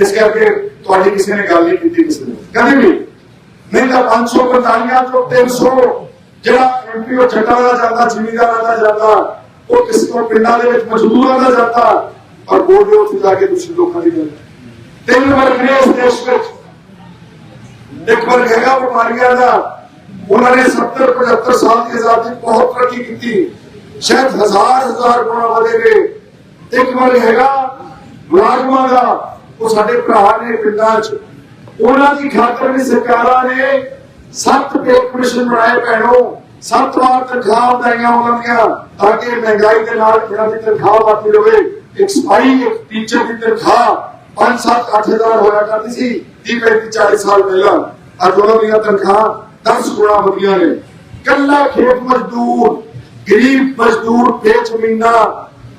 ਇਸ ਕਰਕੇ ਤੁਹਾਡੀ ਕਿਸੇ ਨੇ ਗੱਲ ਨਹੀਂ ਕੀਤੀ ਕਿਸੇ ਨੇ। ਕਦੇ ਵੀ ਨਹੀਂ ਤਾਂ 545 ਤੋਂ 300 ਜਿਹੜਾ ਐਮਪੀ ਉਹ ਜਾਂਦਾ, ਜ਼ਿਮੀਂਦਾਰਾਂ ਦਾ ਜਾਂਦਾ, ਉਹ ਕਿਸੇ ਤੋਂ ਪਿੰਡਾਂ ਦੇ ਵਿੱਚ ਮਜ਼ਦੂਰਾਂ ਦਾ ਜਾਂਦਾ, ਪਰ ਬੋਲਦੇ ਉੱਥੇ ਜਾ ਕੇ ਤੁਸੀਂ ਲੋਕਾਂ ਦੀ ਗੱਲ। ਤਿੰਨ ਵਰਗ ਨੇ ਇਸ ਦੇਸ਼ ਵਿੱਚ। ਇੱਕ ਵਰਗ ਹੈਗਾ ਬਿਮਾਰੀਆਂ ਦਾ। ਉਹਨਾਂ ਨੇ 70 75 ਸਾਲ ਦੀ ਆਜ਼ਾਦੀ ਬਹੁਤ ਤਰੱਕੀ ਕੀਤੀ। ਸ਼ਾਇਦ ਹਜ਼ਾਰ ਹਜ਼ਾਰ ਗੁਣਾ ਵਧੇ ਨੇ ਇੱਕ ਵਰਗ ਹੈਗਾ ਮੁਲਾਜ਼ਮਾਂ ਦਾ। ਉਹ ਸਾਡੇ ਭਰਾ ਨੇ ਪਿੰਡਾਂ 'ਚ। ਉਹਨਾਂ ਦੀ ਖਾਤਰ ਵੀ ਸਰਕਾਰਾਂ ਨੇ ਸੱਤ ਪੇ ਕਮਿਸ਼ਨ ਬਣਾਏ ਭੈਣੋ। ਸੱਤ ਵਾਰ ਤਨਖਾਹ ਵਧਾਈਆਂ ਉਹਨਾਂ ਦੀਆਂ ਤਾਂ ਕਿ ਮਹਿੰਗਾਈ ਦੇ ਨਾਲ ਇਹਨਾਂ ਦੀ ਤਨਖਾਹ ਵਧਦੀ ਰਹੇ ਇੱਕ ਸਫ਼ਾਈ ਇੱਕ ਟੀਚਰ ਦੀ ਤਨਖਾਹ 5 7 8000 ਹੋਇਆ ਕਰਦੀ ਸੀ। 30 35 40 ਸਾਲ ਪਹਿਲਾਂ ਅੱਜ ਉਹਨਾਂ ਦੀਆਂ ਤਨਖਾਹ 10 ਗੁਣਾ ਵਧੀਆਂ ਨੇ। ਕੱਲਾ ਖੇਤ ਮਜ਼ਦੂਰ, ਗਰੀਬ ਮਜ਼ਦੂਰ, ਬੇਜ਼ਮੀਨਾ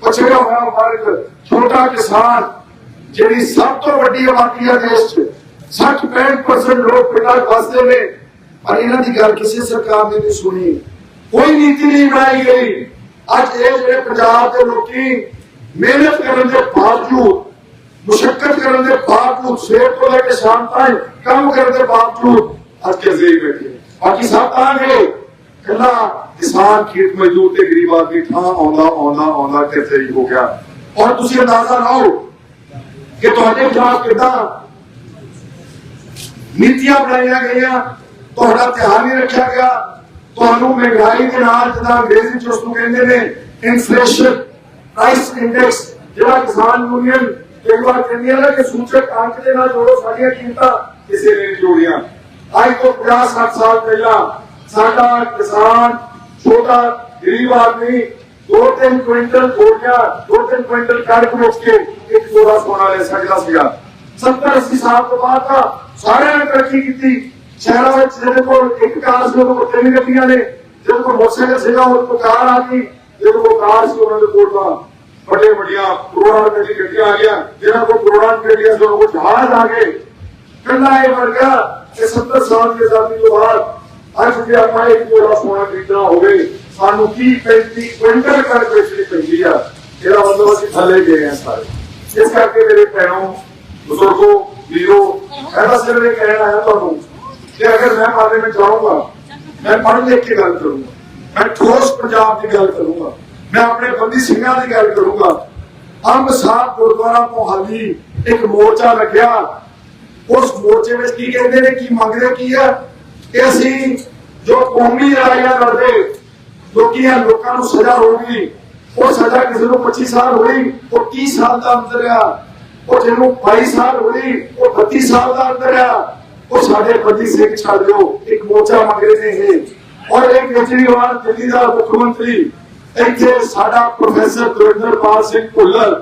ਪਛੜਿਆ ਹੋਇਆ ਵਰਗ, ਛੋਟਾ ਕਿਸਾਨ, ਜਿਹੜੀ ਸਭ ਤੋਂ ਵੱਡੀ ਆਬਾਦੀ ਹੈ ਦੇਸ਼ 'ਚ। 60 65% ਲੋਕ ਪਿੰਡਾਂ ਵਸਦੇ ਨੇ। ਪਰ ਇਹਨਾਂ ਦੀ ਗੱਲ ਕਿਸੇ ਸਰਕਾਰ ਨੇ ਨਹੀਂ ਸੁਣੀ। ਕੋਈ ਨੀਤੀ ਨਹੀਂ ਬਣਾਈ ਗਈ। ਅੱਜ ਇਹ ਜਿਹੜੇ ਪੰਜਾਬ ਦੇ ਲੋਕੀ ਮਿਹਨਤ ਕਰਨ ਦੇ ਬਾਵਜੂਦ ਮੁਸ਼ਕਲ ਕਰਨ ਦੇ ਬਾਵਜੂਦ ਸਵੇਰ ਤੋਂ ਲੈ ਕੇ ਸ਼ਾਮ ਤੱਕ ਕੰਮ ਕਰਨ ਦੇ ਬਾਵਜੂਦ ਅੱਜ ਕੇ ਜ਼ੇਈ ਬੈਠੇ ਨੇ। ਬਾਕੀ ਸਭ ਆਣਗੇ ਕੱਲਾ ਕਿਸਾਨ ਖੇਤ ਮਜ਼ਦੂਰ ਤੇ ਗਰੀਬ ਆਦਮੀ ਥਾਂ ਆਉਂਦਾ ਆਉਂਦਾ ਆਉਂਦਾ ਤੇ ਸਹੀ ਹੋ ਗਿਆ ਔਰ ਤੁਸੀਂ ਅੰਦਾਜ਼ਾ ਲਾਓ ਕਿ ਤੁਹਾਡੇ ਖਿਲਾਫ ਕਿੱਦਾਂ ਨੀਤੀਆਂ ਬਣਾਈਆਂ ਗਈਆਂ ਤੁਹਾਡਾ ਧਿਆਨ ਨਹੀਂ ਰੱਖਿਆ ਗਿਆ ਤੁਹਾਨੂੰ ਮਹਿੰਗਾਈ ਦੇ ਨਾਲ ਜਿਹਦਾ ਅੰਗਰੇਜ਼ੀ ਚ ਉਸ ਨੂੰ ਕਹਿੰਦੇ ਨੇ ਇਨਫਲੇਸ਼ਨ ਪ੍ਰਾਈਸ ਇੰਡੈਕਸ ਜਿਹੜਾ ਕਿਸਾਨ ਯੂਨੀਅਨ ਕਈ ਵਾਰ ਕਹਿੰਦੀ ਹੈ ਨਾ ਕਿ ਸੂਚਕ ਅੰਕ ਦੇ ਨਾਲ ਜੋੜੋ ਸਾਡੀਆਂ ਕੀਮਤਾਂ। ਕਿਸੇ ਨੇ ਜੋੜੀਆਂ। ਅੱਜ ਤੋਂ 50 60 ਸਾਲ ਪਹਿਲਾਂ ਸਾਡਾ ਕਿਸਾਨ ਛੋਟਾ ਗਰੀਬ ਆਦਮੀ ਦੋ ਤਿੰਨ ਕੁਇੰਟਲ ਗੋਲੀਆਂ ਦੋ ਤਿੰਨ ਕੁਇੰਟਲ ਕਣਕ ਰੋਕ ਕੇ ਇੱਕ ਜੋੜਾ ਸੋਨਾ ਲੈ ਸਕਦਾ ਸੀਗਾ। 70 80 ਸਾਲ ਤੋਂ ਬਾਅਦ ਤਾਂ ਸਾਰਿਆਂ ਨੇ ਤਰੱਕੀ ਕੀਤੀ। ਸ਼ਹਿਰਾਂ ਵਿੱਚ ਜਿਹਦੇ ਕੋਲ ਇੱਕ ਕਾਰ ਸੀ ਉਹਦੇ ਕੋਲ ਤਿੰਨ ਗੱਡੀਆਂ ਨੇ। ਜਿਹਦੇ ਕੋਲ ਮੋਟਰਸਾਈਕਲ ਸੀਗਾ ਉਹਦੇ ਕੋਲ ਕਾਰ ਆ ਗਈ। ਜਿਹਦੇ ਕੋਲ ਕਾਰ ਸੀ ਉਹਨਾਂ ਦੇ ਕੋਲ ਤਾਂ ਵੱਡੇ ਵੱਡੀਆਂ ਕਰੋੜਾਂ ਰੁਪਏ ਦੀ ਗੱਡੀਆਂ ਆ ਗਿਆ ਜਿਹਨਾਂ ਕੋਲ ਕਰੋੜਾਂ ਰੁਪਏ ਦੀਆਂ ਸੀ ਉਹਨਾਂ ਕੋਲ ਜਹਾਜ਼ ਆ ਗਏ ਕੱਲਾ ਇਹ ਵਰਗਾ ਕਿ 70 ਸਾਲ ਦੀ ਆਜ਼ਾਦੀ ਤੋਂ ਬਾਅਦ ਅੱਜ ਜੇ ਆਪਾਂ ਇੱਕ ਜੋੜਾ ਸੋਨਾ ਖਰੀਦਣਾ ਹੋਵੇ, ਸਾਨੂੰ 30 35 ਕੁਇੰਟਲ ਕਣਕ ਵੇਚਣੀ ਪੈਂਦੀ ਆ, ਇਹਦਾ ਮਤਲਬ ਅਸੀਂ ਥੱਲੇ ਗਏ ਆ ਸਾਰੇ। ਇਸ ਕਰਕੇ ਮੇਰੇ ਭੈਣੋ, ਬਜ਼ੁਰਗੋ, ਵੀਰੋ, ਮੈਂ ਤਾਂ ਸਿਰਫ ਇਹ ਕਹਿਣਾ ਹੈ ਤੁਹਾਨੂੰ ਕਿ ਅਗਰ ਮੈਂ ਪਾਰਲੀਮੈਂਟ ਜਾਊਂਗਾ ਮੈਂ ਪੜ੍ਹ ਲਿਖ ਕੇ ਗੱਲ ਕਰੂੰਗਾ, ਮੈਂ ਠੋਸ ਪੰਜਾਬ ਦੀ ਗੱਲ ਕਰੂੰਗਾ। ਮੈਂ ਆਪਣੇ ਬੰਦੀ ਸਿੰਘਾਂ ਦੀ ਗੱਲ ਕਰੂੰਗਾ। ਅੰਬ ਸਾਹਿਬ ਗੁਰਦੁਆਰਾ ਮੋਹਾਲੀ ਇੱਕ ਮੋਰਚਾ ਲੱਗਿਆ ਉਸ ਮੋਰਚੇ ਵਿੱਚ ਕੀ ਕਹਿੰਦੇ ਨੇ, ਕੀ ਮੰਗਦੇ, ਕੀ ਆ ਕਿ ਅਸੀਂ ਜੋ ਕੌਮੀ ਲੜਾਈਆਂ ਲੜਦੇ ਲੋਕੀਆਂ ਲੋਕਾਂ ਨੂੰ ਸਜ਼ਾ ਹੋਊਗੀ। ਉਹ ਸਜ਼ਾ ਕਿਸੇ ਨੂੰ 25 ਸਾਲ ਹੋਈ, ਉਹ 30 ਸਾਲ ਦਾ ਅੰਦਰ ਆ। ਉਹ ਜਿਹਨੂੰ 22 ਸਾਲ ਹੋਈ, ਉਹ 32 ਸਾਲ ਦਾ ਅੰਦਰ ਆ। ਉਹ ਸਾਡੇ ਬੰਦੀ ਸਿੰਘ ਛੱਡ ਦਿਓ। ਇੱਕ ਮੋਰਚਾ ਮੰਗ ਰਹੇ ਨੇ ਇਹ। ਔਰ ਇੱਕ ਕੇਜਰੀਵਾਲ ਦਿੱਲੀ ਦਾ ਮੁੱਖ ਮੰਤਰੀ ਇੱਥੇ ਸਾਡਾ ਪ੍ਰੋਫੈਸਰ ਦਵਿੰਦਰਪਾਲ ਸਿੰਘ ਭੁੱਲਰ,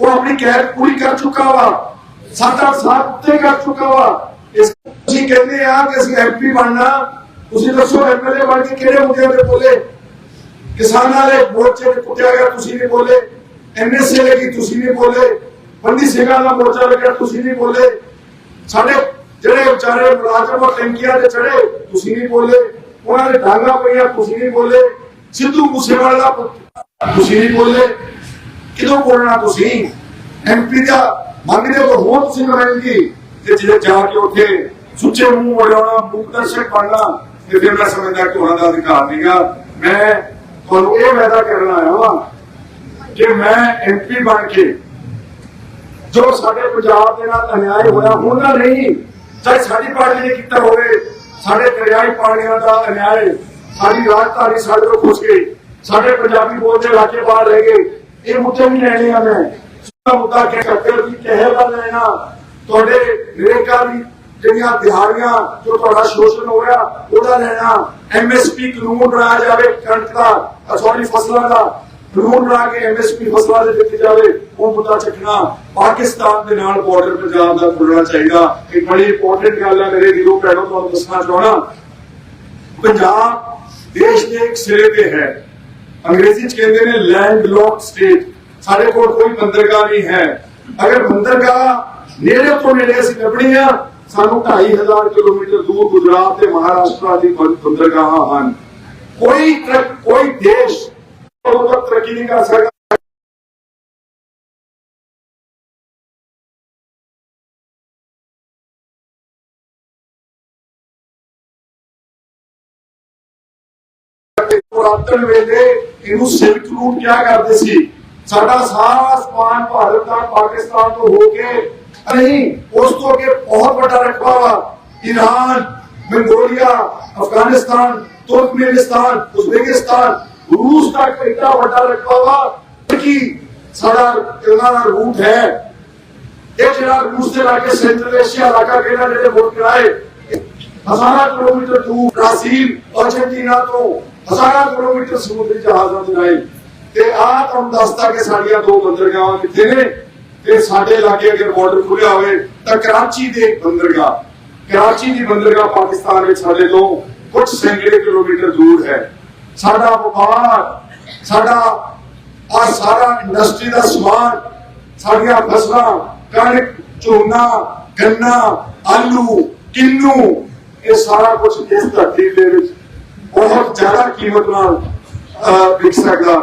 ਉਹ ਆਪਣੀ ਕੈਦ ਪੂਰੀ ਕਰ ਚੁੱਕਾ ਵਾ ਸੱਤ ਅੱਠ ਸਾਲ ਉੱਤੇ ਕਰ ਚੁੱਕਾ ਵਾ। ਇਸ ਤੁਸੀਂ ਕਹਿੰਦੇ ਆ ਕਿ ਅਸੀਂ ਐਮਪੀ ਬਣਨਾ, ਤੁਸੀਂ ਦੱਸੋ ਐਮਐਲਏ ਬਣ ਕੇ ਕਿਹੜੇ ਮੁੱਦਿਆਂ ਤੇ ਬੋਲੇ? ਕਿਸਾਨਾਂ ਦੇ ਮੋਰਚੇ ਤੇ ਕੁੱਟਿਆ ਗਿਆ, ਤੁਸੀਂ ਨਹੀਂ ਬੋਲੇ। ਐਨਐਸਏ ਲੱਗੀ ਤੁਸੀਂ ਨਹੀਂ ਬੋਲੇ? ਬੰਦੀ ਸਿੰਘਾਂ ਦਾ ਮੋਰਚਾ ਲੱਗਿਆ, ਤੁਸੀਂ ਨਹੀਂ ਬੋਲੇ। ਸਾਡੇ ਜਿਹੜੇ ਵਿਚਾਰੇ ਮੁਲਾਜ਼ਮ ਟੈਂਕੀਆਂ ਤੇ ਚੜੇ ਤੁਸੀਂ ਨਹੀਂ ਬੋਲੇ। ਉਹਨਾਂ ਦੇ ਡਾਂਗਾ ਪਈਆਂ, ਤੁਸੀਂ ਨਹੀਂ ਬੋਲੇ। ਸਿੱਧੂ ਮੂਸੇਵਾਲਾ ਦਾ ਪੁੱਤ- ਤੁਸੀਂ ਨਹੀਂ ਬੋਲੇ। ਕਿਦੋਂ ਬੋਲਣਾ ਤੁਸੀਂ? ਐਮਪੀ ਦਾ ਮੰਗਦੇ ਹੋ ਹੋ ਤੁਸੀਂ ਨੁਮਾਇੰਦਗੀ ਤੇ ਜਿਹੜੇ ਜਾ ਕੇ ਉੱਥੇ ਸੁੱਚੇ ਮੂੰਹ ਵੜਾਉਣਾ ਮੁੱਖ ਦਰਸ਼ਕ ਬਣਨਾ ਤੇ ਫਿਰ ਮੈਂ ਸਮਝਦਾ ਕਿ ਉਹਨਾਂ ਦਾ ਅਧਿਕਾਰ ਨਹੀਂਗਾ ਮੈਂ ਤੁਹਾਨੂੰ ਇਹ ਵਾਅਦਾ ਕਰਨ ਆਇਆ ਹਾਂ ਕਿ ਮੈਂ ਐਮਪੀ ਬਣ ਕੇ ਜੋ ਸਾਡੇ ਪੰਜਾਬ ਦੇ ਨਾਲ ਅਨਿਆਏ ਹੋਇਆ ਉਹਨਾਂ ਨਹੀਂ, ਚਾਹੇ ਸਾਡੀ ਪਾਰਟੀ ਨੇ ਕੀਤਾ ਹੋਵੇ, ਸਾਡੇ ਦਰਿਆਈ ਪਾਣੀਆਂ ਦਾ ਅਨਿਆਏ ਸਾਡੀ ਰਾਜਧਾਨੀ ਸਾਡੇ ਤੋਂ ਖੁੱਸ ਗਈ। ਸਾਡੇ ਪੰਜਾਬੀ ਬੋਲਦੇ ਇਲਾਕੇ ਬਾਹਰ ਰਹਿ ਗਏ। ਇਹ ਮੁੱਦੇ ਵੀ ਲੈਣੇ ਆ ਮੈਂ। ਸੁਣਾ ਮੁੱਦਾ ਕਿ ਕੱਕਰ ਦੀ ਕਹਿਰ ਦਾ ਲੈਣਾ। ਤੁਹਾਡੇ ਨਰੇਗਾ ਦੀ ਜਿਹੜੀਆਂ ਦਿਹਾੜੀਆਂ, ਜੋ ਤੁਹਾਡਾ ਸ਼ੋਸ਼ਣ ਹੋ ਰਿਹਾ, ਉਹਦਾ ਲੈਣਾ। ਐਮਐਸਪੀ ਕਾਨੂੰਨ ਬਣਾਇਆ ਜਾਵੇ ਕਣਕ ਦਾ ਸੌਰੀ ਫਸਲਾਂ ਦਾ। ਕਾਨੂੰਨ ਬਣਾ ਕੇ ਐਮਐਸਪੀ ਫਸਲਾਂ ਦੇ ਦਿੱਤੀ ਜਾਵੇ, ਉਹ ਮੁੱਦਾ ਚੱਕਣਾ। ਪਾਕਿਸਤਾਨ ਦੇ ਨਾਲ ਬਾਰਡਰ ਪੰਜਾਬ ਦਾ ਖੁੱਲਣਾ ਚਾਹੀਦਾ। ਇਹ ਬੜੀ ਇੰਪੋਰਟੈਂਟ ਗੱਲ ਹੈ ਮੇਰੇ ਵੀਰੋ, ਭੈਣੋ, ਤੁਹਾਨੂੰ ਦੱਸਣਾ ਚਾਹਣਾ ਪੰਜਾਬ ਦੇਸ਼ ਦੇ ਇੱਕ ਸਿਰੇ ਤੇ ਹੈ। ਅੰਗਰੇਜ਼ੀ ਚ ਕਹਿੰਦੇ ਨੇ ਲੈਂਡ ਲੋਕ ਸਟੇਟ ਸਾਡੇ ਕੋਲ ਕੋਈ ਬੰਦਰਗਾਹ ਨਹੀਂ ਹੈ। ਅਗਰ ਬੰਦਰਗਾਹ ਨੇੜੇ ਤੋਂ ਨੇੜੇ ਅਸੀਂ ਲੱਭਣੀ ਆ, ਸਾਨੂੰ 2500 ਕਿਲੋਮੀਟਰ ਦੂਰ ਗੁਜਰਾਤ ਤੇ ਮਹਾਰਾਸ਼ਟਰ ਦੀ ਬੰਦ- ਬੰਦਰਗਾਹਾਂ ਹਨ। ਕੋਈ ਕੋਈ ਦੇਸ਼ ਉਹ ਤੱਕ ਤਰੱਕੀ ਨਹੀਂ ਕਰ ਸਕਦਾ। ਪੁਰਾਤਨ ਵੇਲੇ ਇਹਨੂੰ ਸਿਲਕ ਰੂਟ ਕਿਹਾ ਕਰਦੇ ਸੀ? ਸਾਡਾ ਸਾਰਾ ਸਮਾਨ ਭਾਰਤ ਦਾ ਪਾਕਿਸਤਾਨ ਤੋਂ ਹੋ ਕੇ, ਨਹੀਂ, ਉਸ ਤੋਂ ਅੱਗੇ ਬਹੁਤ ਵੱਡਾ ਰਕਬਾ ਵਾ Iran Mongolia, Afghanistan, Turkmenistan, Uzbekistan, ਰੂਸ ਤੱਕ ਇੰਨਾ ਵੱਡਾ ਰਕਬਾ ਵਾ ਕਿ ਸਾਡਾ ਇਹਨਾਂ ਦਾ ਰੂਟ ਹੈ। ਇਹ ਜਿਹੜਾ ਰੂਸ ਦੇ ਲਾਗੇ ਸੈਂਟਰਲ ਏਸ਼ੀਆ ਇਲਾਕਾ ਕਿਹੜਾ ਜਿਹੜੇ ਮੁਲਕ ਆਏ? ਹਜ਼ਾਰਾਂ ਕਿਲੋਮੀਟਰ ਦੂਰ ਬ੍ਰਾਜ਼ੀਲ, ਅਰਜਨਟੀਨਾ ਤੋਂ। ਹਜ਼ਾਰਾਂ ਕਿਲੋਮੀਟਰ ਸਮੁੰਦਰੀ ਜਹਾਜ਼ਾਂ ਦੇ ਰਾਹੀਂ ਤੇ ਆ ਤੁਹਾਨੂੰ ਦੱਸਦਾ ਕਿ ਸਾਡੀਆਂ ਦੋ ਬੰਦਰਗਾਹਾਂ ਕਿੱਥੇ ਨੇ। ਤੇ ਸਾਡੇ ਇਲਾਕੇ ਅਗਰ ਬਾਰਡਰ ਖੁੱਲਿਆ ਹੋਵੇ, ਤਾਂ ਕਰਾਚੀ ਦੇ ਬੰਦਰਗਾਹ। ਕਰਾਚੀ ਦੀ ਬੰਦਰਗਾਹ ਪਾਕਿਸਤਾਨ ਵਿੱਚ ਸਾਡੇ ਤੋਂ ਕੁਝ ਸੈਂਕੜੇ ਕਿਲੋਮੀਟਰ ਦੂਰ ਹੈ। ਸਾਡਾ ਵਪਾਰ, ਸਾਡਾ ਆ ਸਾਰਾ ਇੰਡਸਟਰੀ ਦਾ ਸਮਾਨ, ਸਾਡੀਆਂ ਫਸਲਾਂ, ਕਣਕ, ਝੋਨਾ, ਗੰਨਾ, ਆਲੂ, ਕਿੰਨੂ, ਇਹ ਸਾਰਾ ਕੁਝ ਇਸ ਧਰਤੀ ਦੇ ਵਿੱਚ ਬਹੁਤ ਜ਼ਿਆਦਾ ਕੀਮਤ ਨਾਲ ਅਹ, ਵਿਕ ਸਕਦਾ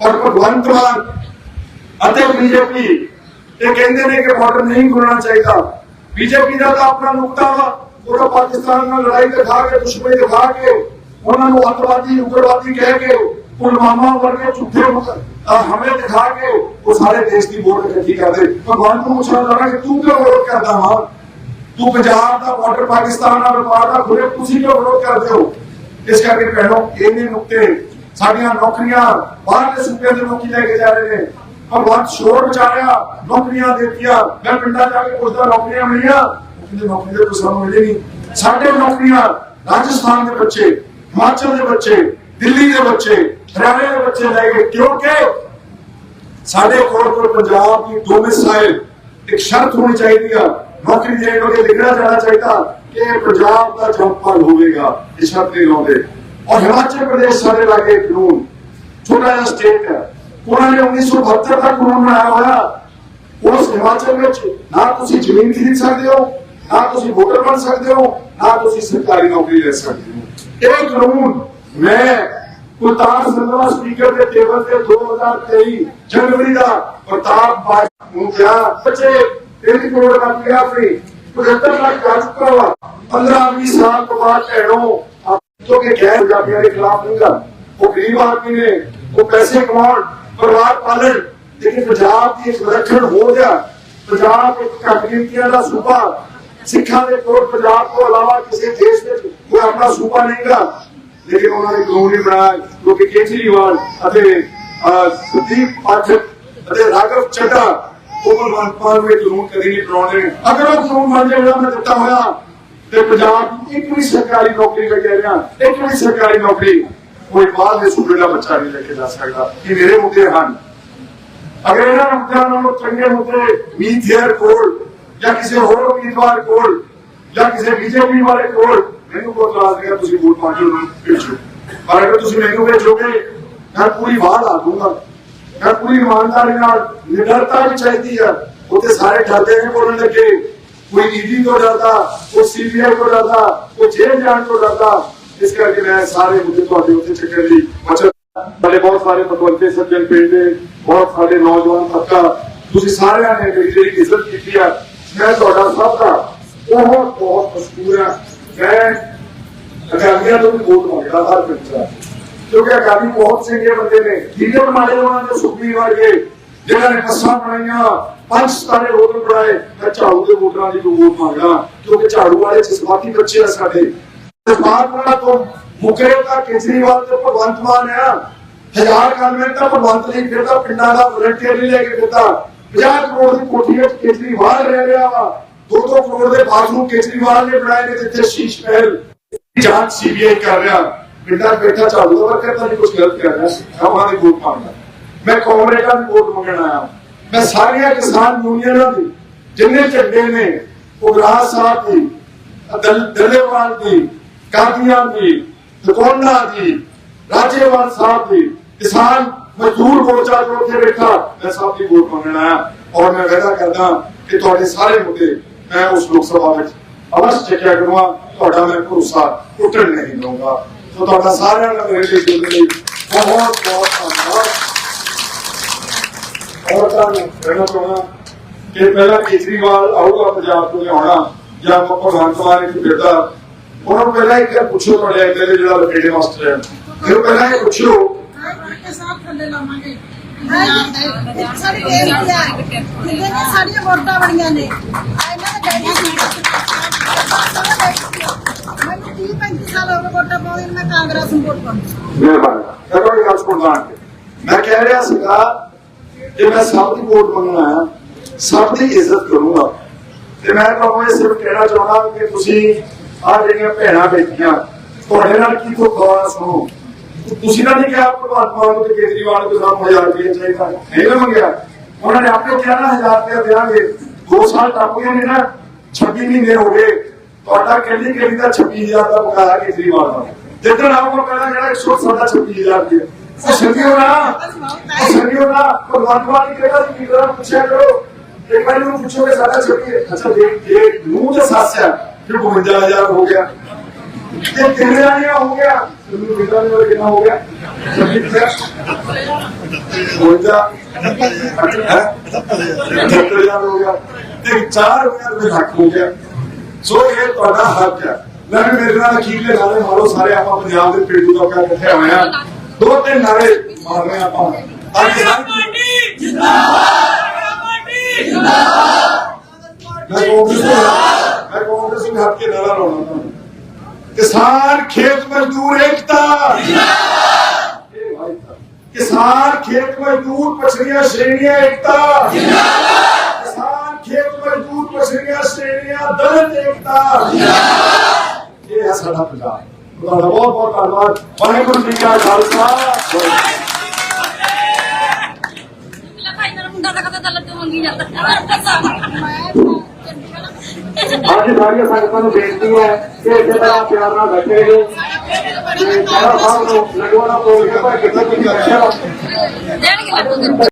ਪਰ ਭਗਵੰਤ ਮਾਨ ਅਤੇ ਬੀਜੇਪੀ ਇਹ ਕਹਿੰਦੇ ਨੇ ਕਿ ਬਾਰਡਰ ਨਹੀਂ ਖੁੱਲਣਾ ਚਾਹੀਦਾ ਬੀਜੇਪੀ ਦਾ ਤਾਂ ਆਪਣਾ ਨੁਕਤਾ ਵਾ ਉਹ ਤਾਂ ਪਾਕਿਸਤਾਨ ਨਾਲ ਲੜਾਈ ਦਿਖਾ ਕੇ ਦੁਸ਼ਮਣੀ ਦਿਖਾ ਕੇ ਉਹਨਾਂ ਨੂੰ ਅੱਤਵਾਦੀ ਉਗਰਵਾਦੀ ਕਹਿ ਕੇ ਪੁਲਵਾਮਾ ਵਰਗੇ ਝੂਠੇ ਮੁਕ- ਅਹ ਹਮਲੇ ਦਿਖਾ ਕੇ ਉਹ ਸਾਰੇ ਦੇਸ਼ ਦੀ ਵੋਟ ਇਕੱਠੀ ਕਰਦੇ ਭਗਵਾਨ ਨੂੰ ਪੁੱਛਣਾ ਚਾਹੁੰਦਾ ਕਿ ਤੂੰ ਕਿਉਂ ਵਿਰੋਧ ਕਰਦਾ ਹਾਂ ਤੂੰ ਪੰਜਾਬ ਦਾ ਬਾਰਡਰ ਪਾਕਿਸਤਾਨ ਨਾਲ ਵਪਾਰ ਦਾ ਖੁੱਲੇ ਤੁਸੀਂ ਕਿਉਂ ਵਿਰੋਧ ਕਰਦੇ ਹੋ ਇਸ ਕਰਕੇ ਭੈਣੋ ਇਹਨੇ ਨੁਕਤੇ। ਸਾਡੀਆਂ ਨੌਕਰੀਆਂ ਬਾਹਰਲੇ ਸੂਬਿਆਂ ਦੇ ਲੋਕੀ ਲੈ ਕੇ ਜਾ ਰਹੇ ਨੇ। ਭਗਵੰਤ ਸ਼ੋਰ ਵਿਚਾਰਿਆ ਨੌਕਰੀਆਂ ਦਿੱਤੀਆਂ। ਮੈਂ ਪਿੰਡਾਂ ਜਾ ਕੇ ਪੁੱਛਦਾ, ਨੌਕਰੀਆਂ ਮਿਲੀਆਂ? ਉਹ ਨੌਕਰੀ ਦੇ ਕੋਈ ਸਾਨੂੰ ਮਿਲੇ ਨਹੀਂ। ਸਾਡੇ ਨੌਕਰੀਆਂ ਰਾਜਸਥਾਨ ਦੇ ਬੱਚੇ, ਹਿਮਾਚਲ ਦੇ ਬੱਚੇ, ਦਿੱਲੀ ਦੇ ਬੱਚੇ, ਹਰਿਆਣੇ ਦੇ ਬੱਚੇ ਲੈ ਗਏ। ਕਿਉਂਕਿ ਸਾਡੇ ਕੋਲ ਕੋਲ ਪੰਜਾਬ ਦੀ ਡੋਮਿਸਾਈਲ ਇੱਕ ਸ਼ਰਤ ਹੋਣੀ ਚਾਹੀਦੀ ਆ। ਨੌਕਰੀ ਦੇਣ ਵੇਲੇ ਲਿਖਣਾ ਜਾਣਾ ਚਾਹੀਦਾ। ਕਿ ਪੰਜਾਬ ਦਾ ਜੰਪਲ ਹੋਵੇਗਾ ਇਹ ਸ਼ਰਤ ਲਾਉਂਦੇ। ਔਰ ਹਿਮਾਚਲ ਪ੍ਰਦੇਸ਼ ਸਾਡੇ ਲਾਗੇ ਕਾਨੂੰਨ, ਛੋਟਾ ਜਿਹਾ ਸਟੇਟ ਹੈ। ਉਹਨਾਂ ਨੇ 1972 ਦਾ ਕਾਨੂੰਨ ਬਣਾਇਆ ਹੋਇਆ। ਉਸ ਹਿਮਾਚਲ ਵਿੱਚ ਨਾ ਤੁਸੀਂ ਜ਼ਮੀਨ ਖਰੀਦ ਸਕਦੇ ਹੋ, ਨਾ ਤੁਸੀਂ ਵੋਟਰ ਬਣ ਸਕਦੇ ਹੋ, ਨਾ ਤੁਸੀਂ ਸਰਕਾਰੀ ਨੌਕਰੀ ਲੈ ਸਕਦੇ ਹੋ। ਇਹ ਕਾਨੂੰਨ ਮੈਂ ਕੁਲਤਾਰ ਸੰਧਵਾ ਸਪੀਕਰ ਦੇ ਟੇਬਲ ਤੇ 2023 ਜਨਵਰੀ ਦਾ ਪ੍ਰਤਾਪ ਬਾਜਵਾ ਨੂੰ ਕਿਹਾ, ਬੱਚੇ 3 ਕਰੋੜ ਦਾ ਪਿਆ ਫਰੀ 75 ਲੱਖ ਕਰ ਚੁੱਕਾ 15 20 ਸਾਲ ਤੋਂ ਬਾਅਦ ਭੈਣੋ ਜੋ ਕਿ ਗੈਰ ਪੰਜਾਬੀਆਂ ਦੇ ਖਿਲਾਫ ਨਹੀਂ ਗਾ ਉਹ ਗਰੀਬ ਆਦਮੀ ਨੇ, ਉਹ ਪੈਸੇ ਕਮਾਉਣ, ਪਰਿਵਾਰ ਪਾਲਣ, ਲੇਕਿਨ ਪੰਜਾਬ ਦੀ ਇੱਕ ਵਿਲੱਖਣ ਹੋ ਪੰਜਾਬ ਇੱਕ ਘੱਟ ਦਾ ਸੂਬਾ। ਸਿੱਖਾਂ ਦੇ ਕੋਲ ਪੰਜਾਬ ਤੋਂ ਇਲਾਵਾ ਕਿਸੇ ਦੇਸ਼ ਵਿੱਚ ਕੋਈ ਆਪਣਾ ਸੂਬਾ ਨਹੀਂਗਾ ਲੇਕਿਨ ਉਹਨਾਂ ਨੇ ਕਾਨੂੰਨ ਨਹੀਂ ਬਣਾਇਆ ਕਿਉਂਕਿ ਕੇਜਰੀਵਾਲ ਅਤੇ ਸੁਦੀਪ ਪਾਠਕ ਅਤੇ ਰਾਘਵ ਚੱਡਾ ਉਹ ਭਗਵੰਤ ਮਾਨ ਨੂੰ ਇਹ ਕਾਨੂੰਨ ਕਦੇ ਨਹੀਂ ਬਣਾਉਣੇ ਅਗਰ ਉਹ ਕਾਨੂੰਨ ਬਣ ਜਾਏ ਮੈਂ ਦਿੱਤਾ ਹੋਇਆ। ਤੇ ਪੰਜਾਬ ਇੱਕ ਵੀ ਸਰਕਾਰੀ ਨੌਕਰੀ ਮੈਂ ਕਹਿ ਰਿਹਾ ਇੱਕ ਵੀ ਸਰਕਾਰੀ ਨੌਕਰੀ ਕੋਈ ਬਾਹਰ ਦੇ ਸੂਬੇ ਦਾ ਬੱਚਾ ਨਹੀਂ ਲੈ ਕੇ ਜਾ ਸਕਦਾ। ਇਹ ਮੇਰੇ ਮੁੱਦੇ ਹਨ। ਅਗਰ ਇਹਨਾਂ ਮੁੱਦਿਆਂ ਨਾਲੋਂ ਚੰਗੇ ਮੁੱਦੇ ਮੀਤ ਕੋਲ ਜਾਂ ਕਿਸੇ ਹੋਰ ਉਮੀਦਵਾਰ ਕੋਲ ਜਾਂ ਕਿਸੇ ਬੀਜੇਪੀ ਵਾਲੇ ਕੋਲ, ਮੈਨੂੰ ਕੋਈ ਇਤਰਾਜ਼ ਨਹੀਂ ਤੁਸੀਂ ਵੋਟ ਪਾ ਨੂੰ ਭੇਜੋ। ਪਰ ਅਗਰ ਤੁਸੀਂ ਮੈਨੂੰ ਭੇਜੋਗੇ, ਮੈਂ ਪੂਰੀ ਵਾਹ ਲਾ ਦੂੰਗਾ ਮੈਂ ਪੂਰੀ ਇਮਾਨਦਾਰੀ ਨਾਲ ਨਿਡਰਤਾ ਵੀ ਚਾਹੀਦੀ ਹੈ ਉੱਥੇ ਸਾਰੇ ਡਰਦੇ ਨੇ ਬੋਲਣ ਲੱਗੇ। ਕੋਈ ਈਡੀ ਤੋਂ ਡਰਦਾ, ਕੋਈ ਸੀਬੀਆਈ ਤੋਂ ਡਰਦਾ, ਕੋਈ ਜੇਲ੍ਹ ਜਾਣ ਤੋਂ ਡਰਦਾ। ਇਸ ਕਰਕੇ ਮੈਂ ਸਾਰੇ ਮੁੱਦੇ ਤੁਹਾਡੇ ਉੱਤੇ ਚੱਕਣ ਲਈ ਵਚਨ ਸਾਡੇ ਬਹੁਤ ਸਾਰੇ ਪਤਵੰਤੇ ਸੱਜਣ ਪਿੰਡ ਦੇ, ਬਹੁਤ ਸਾਡੇ ਨੌਜਵਾਨ ਤਬਕਾ ਤੁਸੀਂ ਸਾਰਿਆਂ ਨੇ ਮੇਰੀ ਜਿਹੜੀ ਇੱਜ਼ਤ ਕੀਤੀ ਆ, ਮੈਂ ਤੁਹਾਡਾ ਸਭ ਦਾ ਬਹੁਤ ਬਹੁਤ ਮਸ਼ਕੂਰ ਆ। ਮੈਂ ਅਕਾਲੀਆਂ ਤੋਂ ਵੀ ਵੋਟ ਮੰਗਦਾ ਹਰ ਪਿੰਡ ਦਾ ਕਿਉਂਕਿ ਅਕਾਲੀ ਬਹੁਤ ਚੰਗੇ ਬੰਦੇ ਨੇ। ਲੀਡਰ ਮਾਰੇ ਉਹਨਾਂ ਦੇ ਸੁਖੀ ਵਾਲੇ ਜਿਹਨਾਂ ਨੇ ਬੱਸਾਂ ਬਣਾਈਆਂ, ਪੰਜ ਸਤਾਰੇ ਰੋਡ ਬਣਾਏ ਮੈਂ ਝਾੜੂ ਦੇ ਵੋਟਰਾਂ ਦੀ ਵੋਟ ਮੰਗਦਾ ਕਿਉਂਕਿ ਝਾੜੂ ਵਾਲੇ ਜਜ਼ਬਾਤੀ ਬੱਚੇ ਆ ਸਾਡੇ। ਜਜ਼ਬਾਤ ਵਾਲਾ ਤੋਂ ਮੁਕਰੇ ਦਾ ਕੇਜਰੀਵਾਲ ਤੇ ਭਗਵੰਤ ਮਾਨ ਆ। ਹਜ਼ਾਰ ਕਨਵੈਂਟ ਦਾ ਭਗਵੰਤ ਨਹੀਂ ਫਿਰਦਾ, ਪਿੰਡਾਂ ਦਾ ਵਲੰਟੀਅਰ ਨਹੀਂ ਲੈ ਕੇ ਫਿਰਦਾ। 50 ਕਰੋੜ ਦੀ ਕੋਠੀ ਵਿੱਚ ਕੇਜਰੀਵਾਲ ਰਹਿ ਰਿਹਾ ਵਾ। 2-2 ਕਰੋੜ ਦੇ ਬਾਥਰੂਮ ਕੇਜਰੀਵਾਲ ਨੇ ਬਣਾਏ ਨੇ, ਜਿੱਥੇ ਸ਼ੀਸ਼ ਮਹਿਲ ਜਾਂਚ ਸੀਬੀਆਈ ਕਰ ਰਿਹਾ। ਪਿੰਡਾਂ 'ਚ ਬੈਠਾ ਝਾੜੂ ਦਾ ਵਰਕਰ ਤਾਂ ਨਹੀਂ ਕੁਝ ਗਲਤ ਕਰ ਰਿਹਾ ਸਮਾਂ ਦੀ ਵੋਟ ਪਾਉਂਦਾ ਮੈਂ ਕਾਂਗਰੇਸਾਂ ਦੀ ਵੋਟ ਮੰਗਣ ਆਇਆ ਮੈਂ ਸਾਰੀਆਂ ਕਿਸਾਨ ਯੂਨੀਅਨਾਂ ਦੀ ਜਿੰਨੇ ਝੰਡੇ ਨੇ ਉਗਰਾਹ ਸਾਹਿਬ ਦੀ ਦਲ ਦਲੇਵਾਲ ਦੀ ਕਾਦੀਆਂ ਦੀ ਤਕੋਨਾ ਦੀ ਰਾਜੇਵਾਲ ਸਾਹਿਬ ਦੀ ਕਿਸਾਨ ਮਜ਼ਦੂਰ ਮੋਰਚਾ ਜੋ ਉੱਥੇ ਬੈਠਾ ਮੈਂ ਸਭ ਦੀ ਵੋਟ ਮੰਗਣ ਆਇਆ ਔਰ ਮੈਂ ਵਾਅਦਾ ਕਰਦਾ ਕਿ ਤੁਹਾਡੇ ਸਾਰੇ ਮੁੱਦੇ ਮੈਂ ਉਸ ਲੋਕ ਸਭਾ ਵਿੱਚ ਅਵਸ਼ ਚੱਕਿਆ ਕਰੂੰਗਾ ਤੁਹਾਡਾ ਮੈਂ ਭਰੋਸਾ ਟੁੱਟਣ ਨਹੀਂ ਦਊਂਗਾ ਸੋ ਤੁਹਾਡਾ ਸਾਰਿਆਂ ਦਾ ਮੇਰੇ ਲਈ ਜੁੜਨ ਲਈ ਬਹੁਤ ਬਹੁਤ ਧੰਨਵਾਦ। ਔਰ ਤੁਹਾਨੂੰ ਕਹਿਣਾ ਚਾਹੁੰਦਾ। ਕਿ ਪਹਿਲਾਂ ਕੇਜਰੀਵਾਲ ਆਊਗਾ ਪੰਜਾਬ ਤੋਂ ਲਿਆਉਣਾ, ਜਾਂ ਭਗਵੰਤ ਮਾਨ ਇੱਕ ਫਿਰਦਾ ਉਹਨਾਂ ਨੂੰ ਪਹਿਲਾਂ ਇੱਕ ਪੁੱਛੋ ਤੁਹਾਡੇ ਐਮਐਲਏ ਜਿਹੜਾ ਲਪੇੜੇ ਮਾਸਟਰ ਹੈ। ਫਿਰ ਪਹਿਲਾਂ ਇਹ ਪੁੱਛੋ ਸਾਡੀਆਂ ਵੋਟਾਂ ਬੜੀਆਂ ਨੇ। ਇਹਨਾਂ ਦਾ ਡੈਡੀ ਮੈਨੂੰ 30 35 ਸਾਲ ਹੋ ਗਏ ਵੋਟਾਂ ਪਾਉਂਦੀ ਮੈਂ ਕਾਂਗਰਸ ਨੂੰ ਵੋਟ ਪਾਉਂਦੀ ਮਿਹਰਬਾਨੀ ਕਰੋ ਗੱਲ ਸੁਣ ਮੈਂ ਕਹਿ ਰਿਹਾ ਸੀਗਾ ਕਿ ਮੈਂ ਸਭ ਦੀ ਵੋਟ ਮੰਗਣਾ ਆ ਸਭ ਦੀ ਇੱਜ਼ਤ ਕਰੂੰਗਾ। ਤੇ ਮੈਂ ਤੁਹਾਨੂੰ ਇਹ ਸਿਰਫ ਕਹਿਣਾ ਚਾਹੁੰਦਾ ਕਿ ਤੁਸੀਂ ਆ ਜਿਹੜੀਆਂ ਭੈਣਾਂ ਬੈਠੀਆਂ, ਤੁਹਾਡੇ ਨਾਲ ਕੀ ਕੋਈ ਖਵਾ ਸੁਣੋ ਤੁਸੀਂ ਤਾਂ ਨਹੀਂ ਕਿਹਾ ਭਗਵੰਤ ਮਾਨ ਨੂੰ ਤੇ ਕੇਜਰੀਵਾਲ ਨੂੰ ਸਾਨੂੰ ਹਜ਼ਾਰ ਰੁਪਏ ਚਾਹੀਦਾ। ਨਹੀਂ ਮੰਗਿਆ। ਉਹਨਾਂ ਨੇ ਆਪੇ ਕਿਹਾ ਨਾ, ਹਜ਼ਾਰ ਰੁਪਏ ਦੇਵਾਂਗੇ। ਦੋ ਸਾਲ ਟੱਪ ਗਏ ਨੇ ਨਾ। 26 ਮਹੀਨੇ ਹੋ ਗਏ ਤੁਹਾਡਾ ਕਹਿੰਦੀ ਕਹਿੰਦੀ ਦਾ 26000 ਦਾ ਬਕਾਇਆ ਕੇਜਰੀਵਾਲ ਦਾ ਜਿੱਦਣ ਆਊਗਾ ਪਹਿਲਾਂ ਜਿਹੜਾ 107 26000 ਰੁਪਏ ਉਹ ਸੰਗਿਓ ਨਾ ਉਹ ਸੰਗਿਓ ਨਾ ਭਗਵੰਤ ਮਾਨ ਨੇ ਕਿਹਾ ਸੀ ਕਿ ਜਰਾ ਪੁੱਛਿਆ ਕਰੋ ਇੱਕ ਵਾਰ ਨੂੰ ਪੁੱਛੋਗੇ ਸਾਡਾ 26 ਅੱਛਾ ਜੇ ਜੇ ਨੂੰ ਦੇ ਸਾਸਿਆ ਫਿਰ 52000 ਹੋ ਗਿਆ ਤੇ ਕਿੰਨੇ ਆਇਆ ਹੋ ਗਿਆ ਤੁਹਾਨੂੰ ਕਿੰਨਾ ਨਹੀਂ ਕਿੰਨਾ ਹੋ ਗਿਆ 52 ਹੈ 70000 ਹੋ ਗਿਆ ਤੇ 4000 ਰੁਪਏ ਲੱਖ ਹੋ ਗਿਆ ਸੋ ਇਹ ਤੁਹਾਡਾ ਹੱਕ ਹੈ ਲੈ ਵੀ ਮੇਰੇ ਨਾਲ ਅਖੀਰਲੇ ਨਾਰੇ ਮਾਰੋ ਸਾਰੇ ਆਪਾਂ ਪੰਜਾਬ ਦੇ ਪੇੜੂ ਲੋਕਾਂ ਇਕੱਠੇ ਹੋਏ ਆ ਦੋ ਤਿੰਨ ਨਾਰੇ ਮਾਰ ਰਹੇ ਆਪਾਂ ਅੱਜ ਸਾਰੀ ਮੈਂ ਕਾਂਗਰਸ ਨੂੰ ਮੈਂ ਕਾਂਗਰਸ ਨੂੰ ਹੱਥ ਕੇ ਨਾਰਾ ਲਾਉਣਾ ਤੁਹਾਨੂੰ ਕਿਸਾਨ ਖੇਤ ਮਜ਼ਦੂਰ ਏਕਤਾ ਕਿਸਾਨ ਖੇਤ ਮਜ਼ਦੂਰ ਪਛੜੀਆਂ ਸ਼੍ਰੇਣੀਆਂ ਏਕਤਾ ਕਿਸਾਨ ਖੇਤ ਪਛੜੀਆਂ ਸ਼੍ਰੇਣੀਆਂ ਦਲਿਤ ਏਕਤਾ ਇਹ ਹੈ ਸਾਡਾ ਪੰਜਾਬ। ਤੁਹਾਡਾ ਬਹੁਤ ਬਹੁਤ ਧੰਨਵਾਦ। ਵਾਹਿਗੁਰੂ ਜੀ ਕਾ ਖਾਲਸਾ। ਅੱਜ ਸਾਰੀਆਂ ਸੰਗਤਾਂ ਨੂੰ ਬੇਨਤੀ ਹੈ ਕਿ ਇਸੇ ਤਰ੍ਹਾਂ ਪਿਆਰ ਨਾਲ ਬੈਠੇ ਰਹੋ। ਤੇ ਸਾਰਾ ਸਾਹਿਬ ਨੂੰ ਲਗਵਾਣਾ ਪੋਲ ਕੇ ਭਾਈ ਕਿੱਥੇ ਰੱਖਿਆ ਦੇਣਗੇ ਲੱਡੂ